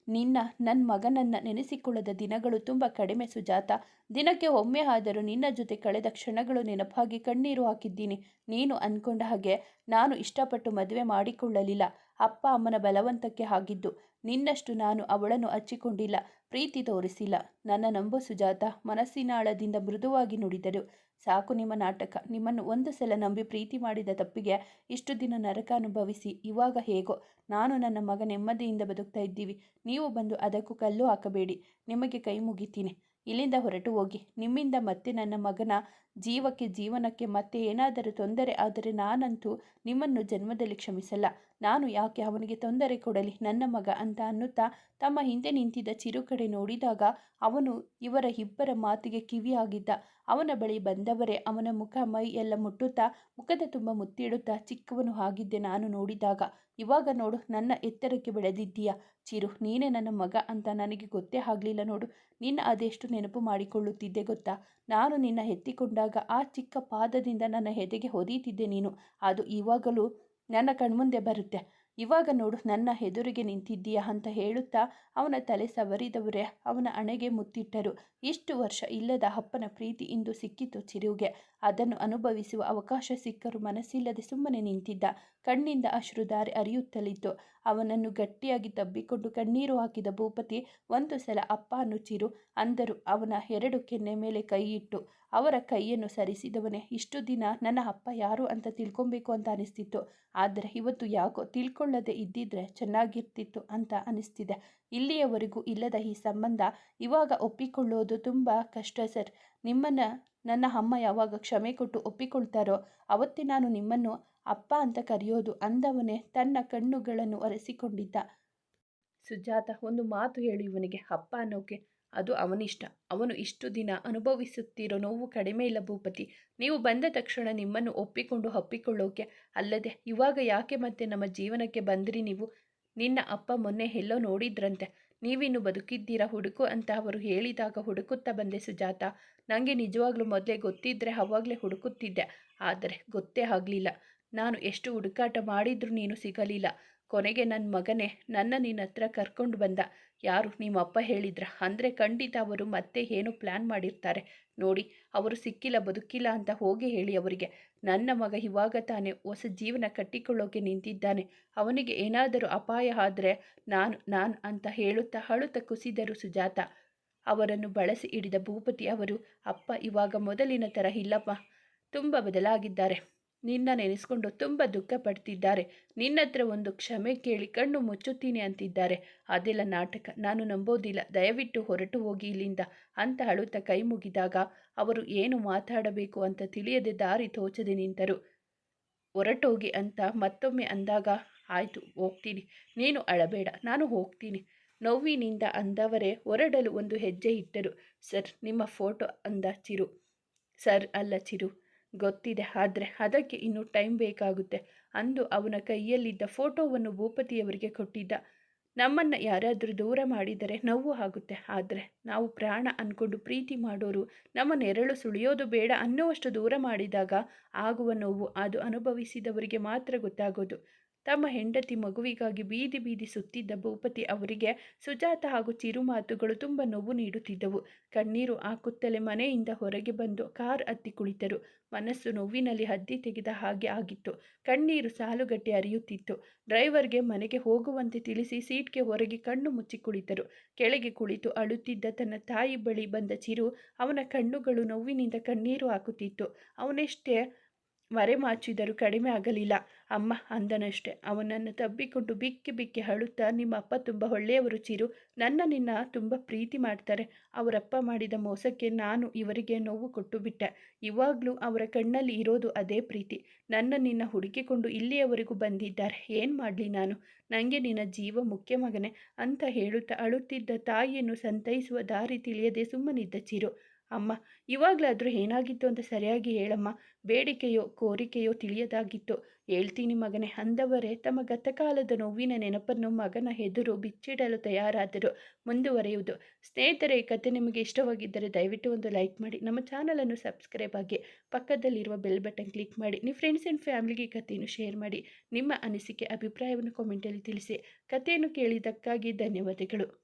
ನಿನ್ನ ನನ್ನ ಮಗನನ್ನು ನೆನೆಸಿಕೊಳ್ಳದ ದಿನಗಳು ತುಂಬ ಕಡಿಮೆ ಸುಜಾತ. ದಿನಕ್ಕೆ ಒಮ್ಮೆ ಆದರೂ ನಿನ್ನ ಜೊತೆ ಕಳೆದ ಕ್ಷಣಗಳು ನೆನಪಾಗಿ ಕಣ್ಣೀರು ಹಾಕಿದ್ದೀನಿ. ನೀನು ಅಂದ್ಕೊಂಡ ಹಾಗೆ ನಾನು ಇಷ್ಟಪಟ್ಟು ಮದುವೆ ಮಾಡಿಕೊಳ್ಳಲಿಲ್ಲ. ಅಪ್ಪ ಅಮ್ಮನ ಬಲವಂತಕ್ಕೆ ಆಗಿದ್ದು ನಿನ್ನಷ್ಟು ನಾನು ಅವಳನ್ನು ಹಚ್ಚಿಕೊಂಡಿಲ್ಲ ಪ್ರೀತಿ ತೋರಿಸಿಲ್ಲ. ನನ್ನ ನಂಬು ಸುಜಾತ ಮನಸ್ಸಿನಾಳದಿಂದ ಮೃದುವಾಗಿ ನುಡಿದರು ಸಾಕು ನಿಮ್ಮ ನಾಟಕ. ನಿಮ್ಮನ್ನು ಒಂದು ಸಲ ನಂಬಿ ಪ್ರೀತಿ ಮಾಡಿದ ತಪ್ಪಿಗೆ ಇಷ್ಟು ದಿನ ನರಕ ಅನುಭವಿಸಿ, ಇವಾಗ ಹೇಗೋ? ನಾನು ನನ್ನ ಮಗ ನೆಮ್ಮದಿಯಿಂದ ಬದುಕ್ತಾ ಇದ್ದೀವಿ. ನೀವು ಬಂದು ಅದಕ್ಕೂ ಕಲ್ಲು ಹಾಕಬೇಡಿ. ನಿಮಗೆ ಕೈ ಮುಗಿತೀನಿ. ಇಲ್ಲಿಂದ ಹೊರಟು ಹೋಗಿ. ನಿಮ್ಮಿಂದ ಮತ್ತೆ ನನ್ನ ಮಗನ ಜೀವಕ್ಕೆ, ಜೀವನಕ್ಕೆ ಮತ್ತೆ ಏನಾದರೂ ತೊಂದರೆ ಆದರೆ ನಾನಂತೂ ನಿಮ್ಮನ್ನು ಜನ್ಮದಲ್ಲಿ ಕ್ಷಮಿಸಲ್ಲ. ನಾನು ಯಾಕೆ ಅವನಿಗೆ ತೊಂದರೆ ಕೊಡಲಿ? ನನ್ನ ಮಗ ಅಂತ ಅನ್ನುತ್ತಾ ತಮ್ಮ ಹಿಂದೆ ನಿಂತಿದ್ದ ಚಿರು ಕಡೆ ನೋಡಿದಾಗ ಅವನು ಇವರ ಇಬ್ಬರ ಮಾತಿಗೆ ಕಿವಿಯಾಗಿದ್ದ. ಅವನ ಬಳಿ ಬಂದವರೇ ಅವನ ಮುಖ, ಮೈ ಎಲ್ಲ ಮುಟ್ಟುತ್ತಾ ಮುಖದ ತುಂಬ ಮುತ್ತಿಡುತ್ತಾ ಚಿಕ್ಕವನು ಆಗಿದ್ದೆ ನಾನು ನೋಡಿದಾಗ. ಇವಾಗ ನೋಡು, ನನ್ನ ಎತ್ತರಕ್ಕೆ ಬೆಳೆದಿದ್ದೀಯ? ಚಿರು, ನೀನೇ ನನ್ನ ಮಗ ಅಂತ ನನಗೆ ಗೊತ್ತೇ ಆಗಲಿಲ್ಲ ನೋಡು. ನಿನ್ನ ಅದೆಷ್ಟು ನೆನಪು ಮಾಡಿಕೊಳ್ಳುತ್ತಿದ್ದೆ ಗೊತ್ತಾ? ನಾನು ನಿನ್ನ ಎತ್ತಿಕೊಂಡಾಗ ಆ ಚಿಕ್ಕ ಪಾದದಿಂದ ನನ್ನ ಹೆದೆಗೆ ಹೊದೀತಿದ್ದೆ ನೀನು. ಅದು ಇವಾಗಲೂ ನನ್ನ ಕಣ್ಮುಂದೆ ಬರುತ್ತೆ. ಇವಾಗ ನೋಡು, ನನ್ನ ಎದುರಿಗೆ ನಿಂತಿದ್ದೀಯಾ ಅಂತ ಹೇಳುತ್ತಾ ಅವನ ತಲೆ ಸವರಿದವರೇ, ಅವನ ಅಣೆಗೆ ಮುತ್ತಿಟ್ಟರು. ಇಷ್ಟು ವರ್ಷ ಇಲ್ಲದ ಅಪ್ಪನ ಪ್ರೀತಿ ಇಂದು ಸಿಕ್ಕಿತು ಚಿರುಗೆ. ಅದನ್ನು ಅನುಭವಿಸುವ ಅವಕಾಶ ಸಿಕ್ಕರೂ ಮನಸ್ಸಿಲ್ಲದೆ ಸುಮ್ಮನೆ ನಿಂತಿದ್ದ. ಕಣ್ಣಿಂದ ಅಶ್ರುಧಾರೆ ಅರಿಯುತ್ತಲಿತ್ತು ಅವನನ್ನು ಗಟ್ಟಿಯಾಗಿ ತಬ್ಬಿಕೊಂಡು ಕಣ್ಣೀರು ಹಾಕಿದ ಭೂಪತಿ, ಒಂದು ಸಲ ಅಪ್ಪ ನುಚಿರು ಅಂದರು. ಅವನ ಎರಡು ಕೆನ್ನೆ ಮೇಲೆ ಕೈ ಇಟ್ಟು, ಅವರ ಕೈಯನ್ನು ಸರಿಸಿದವನೇ. ಇಷ್ಟು ದಿನ ನನ್ನ ಅಪ್ಪ ಯಾರು ಅಂತ ತಿಳ್ಕೊಬೇಕು ಅಂತ ಅನಿಸ್ತಿತ್ತು. ಆದರೆ ಇವತ್ತು ಯಾಕೋ ತಿಳ್ಕೊಳ್ಳದೆ ಇದ್ದಿದ್ರೆ ಚೆನ್ನಾಗಿರ್ತಿತ್ತು ಅಂತ ಅನಿಸ್ತಿದೆ. ಇಲ್ಲಿಯವರೆಗೂ ಇಲ್ಲದ ಈ ಸಂಬಂಧ ಇವಾಗ ಒಪ್ಪಿಕೊಳ್ಳೋದು ತುಂಬ ಕಷ್ಟ ಸರ್. ನಿಮ್ಮನ್ನು ನನ್ನ ಅಮ್ಮ ಯಾವಾಗ ಕ್ಷಮೆ ಕೊಟ್ಟು ಒಪ್ಪಿಕೊಳ್ತಾರೋ ಅವತ್ತೇ ನಾನು ನಿಮ್ಮನ್ನು ಅಪ್ಪ ಅಂತ ಕರೆಯೋದು ಅಂದವನೇ ತನ್ನ ಕಣ್ಣುಗಳನ್ನು ಒರೆಸಿಕೊಂಡಿದ್ದ ಸುಜಾತ ಒಂದು ಮಾತು ಹೇಳಿ ಇವನಿಗೆ, ಅಪ್ಪ ಅನ್ನೋಕೆ. ಅದು ಅವನಿಷ್ಟ. ಅವನು ಇಷ್ಟು ದಿನ ಅನುಭವಿಸುತ್ತಿರೋ ನೋವು ಕಡಿಮೆ ಇಲ್ಲ ಭೂಪತಿ. ನೀವು ಬಂದ ತಕ್ಷಣ ನಿಮ್ಮನ್ನು ಒಪ್ಪಿಕೊಂಡು ಹಪ್ಪಿಕೊಳ್ಳೋಕೆ ಅಲ್ಲದೆ ಇವಾಗ ಯಾಕೆ ಮತ್ತೆ ನಮ್ಮ ಜೀವನಕ್ಕೆ ಬಂದ್ರಿ ನೀವು? ನಿನ್ನ ಅಪ್ಪ ಮೊನ್ನೆ ಎಲ್ಲೋ ನೋಡಿದ್ರಂತೆ. ನೀವಿನ್ನು ಬದುಕಿದ್ದೀರಾ ಹುಡುಕು ಅಂತ ಅವರು ಹೇಳಿದಾಗ ಹುಡುಕುತ್ತಾ ಬಂದೆ ಸುಜಾತ. ನನಗೆ ನಿಜವಾಗ್ಲೂ ಮೊದಲೇ ಗೊತ್ತಿದ್ದರೆ ಅವಾಗಲೇ ಹುಡುಕುತ್ತಿದ್ದೆ. ಆದರೆ ಗೊತ್ತೇ ಆಗಲಿಲ್ಲ. ನಾನು ಎಷ್ಟು ಹುಡುಕಾಟ ಮಾಡಿದ್ರೂ ನೀನು ಸಿಗಲಿಲ್ಲ. ಕೊನೆಗೆ ನನ್ನ ಮಗನೇ ನನ್ನ ನಿನ್ನ ಹತ್ರ ಕರ್ಕೊಂಡು ಬಂದ. ಯಾರು ನಿಮ್ಮ ಅಪ್ಪ ಹೇಳಿದ್ರ? ಅಂದರೆ ಖಂಡಿತ ಅವರು ಮತ್ತೆ ಏನು ಪ್ಲ್ಯಾನ್ ಮಾಡಿರ್ತಾರೆ? ನೋಡಿ, ಅವರು ಸಿಕ್ಕಿಲ್ಲ, ಬದುಕಿಲ್ಲ ಅಂತ ಹೋಗಿ ಹೇಳಿ ಅವರಿಗೆ. ನನ್ನ ಮಗ ಇವಾಗ ತಾನೇ ಹೊಸ ಜೀವನ ಕಟ್ಟಿಕೊಳ್ಳೋಕೆ ನಿಂತಿದ್ದಾನೆ. ಅವನಿಗೆ ಏನಾದರೂ ಅಪಾಯ ಆದರೆ ನಾನು ನಾನು ಅಂತ ಹೇಳುತ್ತಾ ಅಳುತ್ತಾ ಕುಸಿದರು ಸುಜಾತ. ಅವರನ್ನು ಬಳಸಿ ಹಿಡಿದ ಭೂಪತಿ ಅವರು, ಅಪ್ಪ, ಇವಾಗ ಮೊದಲಿನ ಥರ ಇಲ್ಲಪ್ಪ. ತುಂಬ ಬದಲಾಗಿದ್ದಾರೆ. ನಿನ್ನ ನೆನೆಸ್ಕೊಂಡು ತುಂಬ ದುಃಖ ಪಡ್ತಿದ್ದಾರೆ. ನಿನ್ನ ಹತ್ರ ಒಂದು ಕ್ಷಮೆ ಕೇಳಿ ಕಣ್ಣು ಮುಚ್ಚುತ್ತೀನಿ ಅಂತಿದ್ದಾರೆ. ಅದೆಲ್ಲ ನಾಟಕ, ನಾನು ನಂಬೋದಿಲ್ಲ. ದಯವಿಟ್ಟು ಹೊರಟು ಹೋಗಿ ಇಲ್ಲಿಂದ ಅಂತ ಅಳುತ್ತ ಕೈ ಮುಗಿದಾಗ, ಅವರು ಏನು ಮಾತಾಡಬೇಕು ಅಂತ ತಿಳಿಯದೆ ದಾರಿ ತೋಚದೆ ನಿಂತರು. ಹೊರಟೋಗಿ ಅಂತ ಮತ್ತೊಮ್ಮೆ ಅಂದಾಗ, ಆಯಿತು, ಹೋಗ್ತೀನಿ. ನೀನು ಅಳಬೇಡ, ನಾನು ಹೋಗ್ತೀನಿ. ನೋವಿನಿಂದ ಅಂದವರೇ ಹೊರಡಲು ಒಂದು ಹೆಜ್ಜೆ ಇಟ್ಟರು. ಸರ್, ನಿಮ್ಮ ಫೋಟೋ ಅಂದ ಚಿರು. ಸರ್, ಅಲ್ಲ ಚಿರು. ಗೊತ್ತಿದೆ. ಆದರೆ ಅದಕ್ಕೆ ಇನ್ನೂ ಟೈಮ್ ಬೇಕಾಗುತ್ತೆ ಅಂದು ಅವನ ಕೈಯಲ್ಲಿದ್ದ ಫೋಟೋವನ್ನು ಭೂಪತಿಯವರಿಗೆ ಕೊಟ್ಟಿದ್ದ. ನಮ್ಮನ್ನು ಯಾರಾದರೂ ದೂರ ಮಾಡಿದರೆ ನೋವು ಆಗುತ್ತೆ. ಆದರೆ ನಾವು ಪ್ರಾಣ ಅಂದ್ಕೊಂಡು ಪ್ರೀತಿ ಮಾಡೋರು ನಮ್ಮ ನೆರಳು ಸುಳಿಯೋದು ಬೇಡ ಅನ್ನುವಷ್ಟು ದೂರ ಮಾಡಿದಾಗ ಆಗುವ ನೋವು ಅದು ಅನುಭವಿಸಿದವರಿಗೆ ಮಾತ್ರ ಗೊತ್ತಾಗೋದು. ತಮ್ಮ ಹೆಂಡತಿ ಮಗುವಿಗಾಗಿ ಬೀದಿ ಬೀದಿ ಸುತ್ತಿದ್ದ ಭೂಪತಿ ಅವರಿಗೆ ಸುಜಾತ ಹಾಗೂ ಚಿರು ಮಾತುಗಳು ತುಂಬ ನೋವು ನೀಡುತ್ತಿದ್ದವು. ಕಣ್ಣೀರು ಹಾಕುತ್ತಲೇ ಮನೆಯಿಂದ ಹೊರಗೆ ಬಂದು ಕಾರ್ ಹತ್ತಿ ಕುಳಿತರು. ಮನಸ್ಸು ನೋವಿನಲ್ಲಿ ಹದ್ದಿ ತೆಗೆದ ಹಾಗೆ ಆಗಿತ್ತು. ಕಣ್ಣೀರು ಸಾಲುಗಟ್ಟಿ ಹರಿಯುತ್ತಿತ್ತು. ಡ್ರೈವರ್ಗೆ ಮನೆಗೆ ಹೋಗುವಂತೆ ತಿಳಿಸಿ ಸೀಟ್ಗೆ ಹೊರಗೆ ಕಣ್ಣು ಮುಚ್ಚಿ ಕುಳಿತರು. ಕೆಳಗೆ ಕುಳಿತು ಅಳುತ್ತಿದ್ದ ತನ್ನ ತಾಯಿ ಬಳಿ ಬಂದ ಚಿರು ಅವನ ಕಣ್ಣುಗಳು ನೋವಿನಿಂದ ಕಣ್ಣೀರು ಹಾಕುತ್ತಿತ್ತು. ಅವನೆಷ್ಟೇ ಮರೆಮಾಚಿದರೂ ಕಡಿಮೆ ಆಗಲಿಲ್ಲ. ಅಮ್ಮ ಅಂದನಷ್ಟೆ. ಅವನನ್ನು ತಬ್ಬಿಕೊಂಡು ಬಿಕ್ಕಿ ಬಿಕ್ಕಿ ಹಳುತ್ತಾ ನಿಮ್ಮ ಅಪ್ಪ ತುಂಬ ಒಳ್ಳೆಯವರು ಚಿರು. ನನ್ನ ನಿನ್ನ ತುಂಬ ಪ್ರೀತಿ ಮಾಡ್ತಾರೆ. ಅವರಪ್ಪ ಮಾಡಿದ ಮೋಸಕ್ಕೆ ನಾನು ಇವರಿಗೆ ನೋವು ಕೊಟ್ಟು ಬಿಟ್ಟೆ. ಇವಾಗಲೂ ಅವರ ಕಣ್ಣಲ್ಲಿ ಇರೋದು ಅದೇ ಪ್ರೀತಿ. ನನ್ನ ನಿನ್ನ ಹುಡುಕಿಕೊಂಡು ಇಲ್ಲಿಯವರೆಗೂ ಬಂದಿದ್ದಾರೆ. ಏನು ಮಾಡಲಿ ನಾನು? ನನಗೆ ನಿನ್ನ ಜೀವ ಮುಖ್ಯ ಮಗನೇ. ಅಂತ ಹೇಳುತ್ತಾ ಅಳುತ್ತಿದ್ದ ತಾಯಿಯನ್ನು ಸಂತೈಸುವ ದಾರಿ ತಿಳಿಯದೆ ಸುಮ್ಮನಿದ್ದ ಚಿರು. ಅಮ್ಮ, ಇವಾಗಲಾದರೂ ಏನಾಗಿತ್ತು ಅಂತ ಸರಿಯಾಗಿ ಹೇಳಮ್ಮ. ಬೇಡಿಕೆಯೋ, ಕೋರಿಕೆಯೋ ತಿಳಿಯದಾಗಿತ್ತು. ಹೇಳ್ತೀನಿ ಮಗನೇ, ಅಂದವರೇ ತಮ್ಮ ಗತಕಾಲದ ನೋವಿನ ನೆನಪನ್ನು ಮಗನ ಎದುರು ಬಿಚ್ಚಿಡಲು ತಯಾರಾದರು. ಮುಂದುವರೆಯುವುದು. ಸ್ನೇಹಿತರೆ, ಈ ಕತೆ ನಿಮಗೆ ಇಷ್ಟವಾಗಿದ್ದರೆ ದಯವಿಟ್ಟು ಒಂದು ಲೈಕ್ ಮಾಡಿ. ನಮ್ಮ ಚಾನಲನ್ನು ಸಬ್ಸ್ಕ್ರೈಬ್ ಆಗಿ ಪಕ್ಕದಲ್ಲಿರುವ ಬೆಲ್ ಬಟನ್ ಕ್ಲಿಕ್ ಮಾಡಿ. ನಿಮ್ಮ ಫ್ರೆಂಡ್ಸ್ ಆ್ಯಂಡ್ ಫ್ಯಾಮಿಲಿಗೆ ಕಥೆಯನ್ನು ಶೇರ್ ಮಾಡಿ. ನಿಮ್ಮ ಅನಿಸಿಕೆ, ಅಭಿಪ್ರಾಯವನ್ನು ಕಾಮೆಂಟಲ್ಲಿ ತಿಳಿಸಿ. ಕಥೆಯನ್ನು ಕೇಳಿದ್ದಕ್ಕಾಗಿ ಧನ್ಯವಾದಗಳು.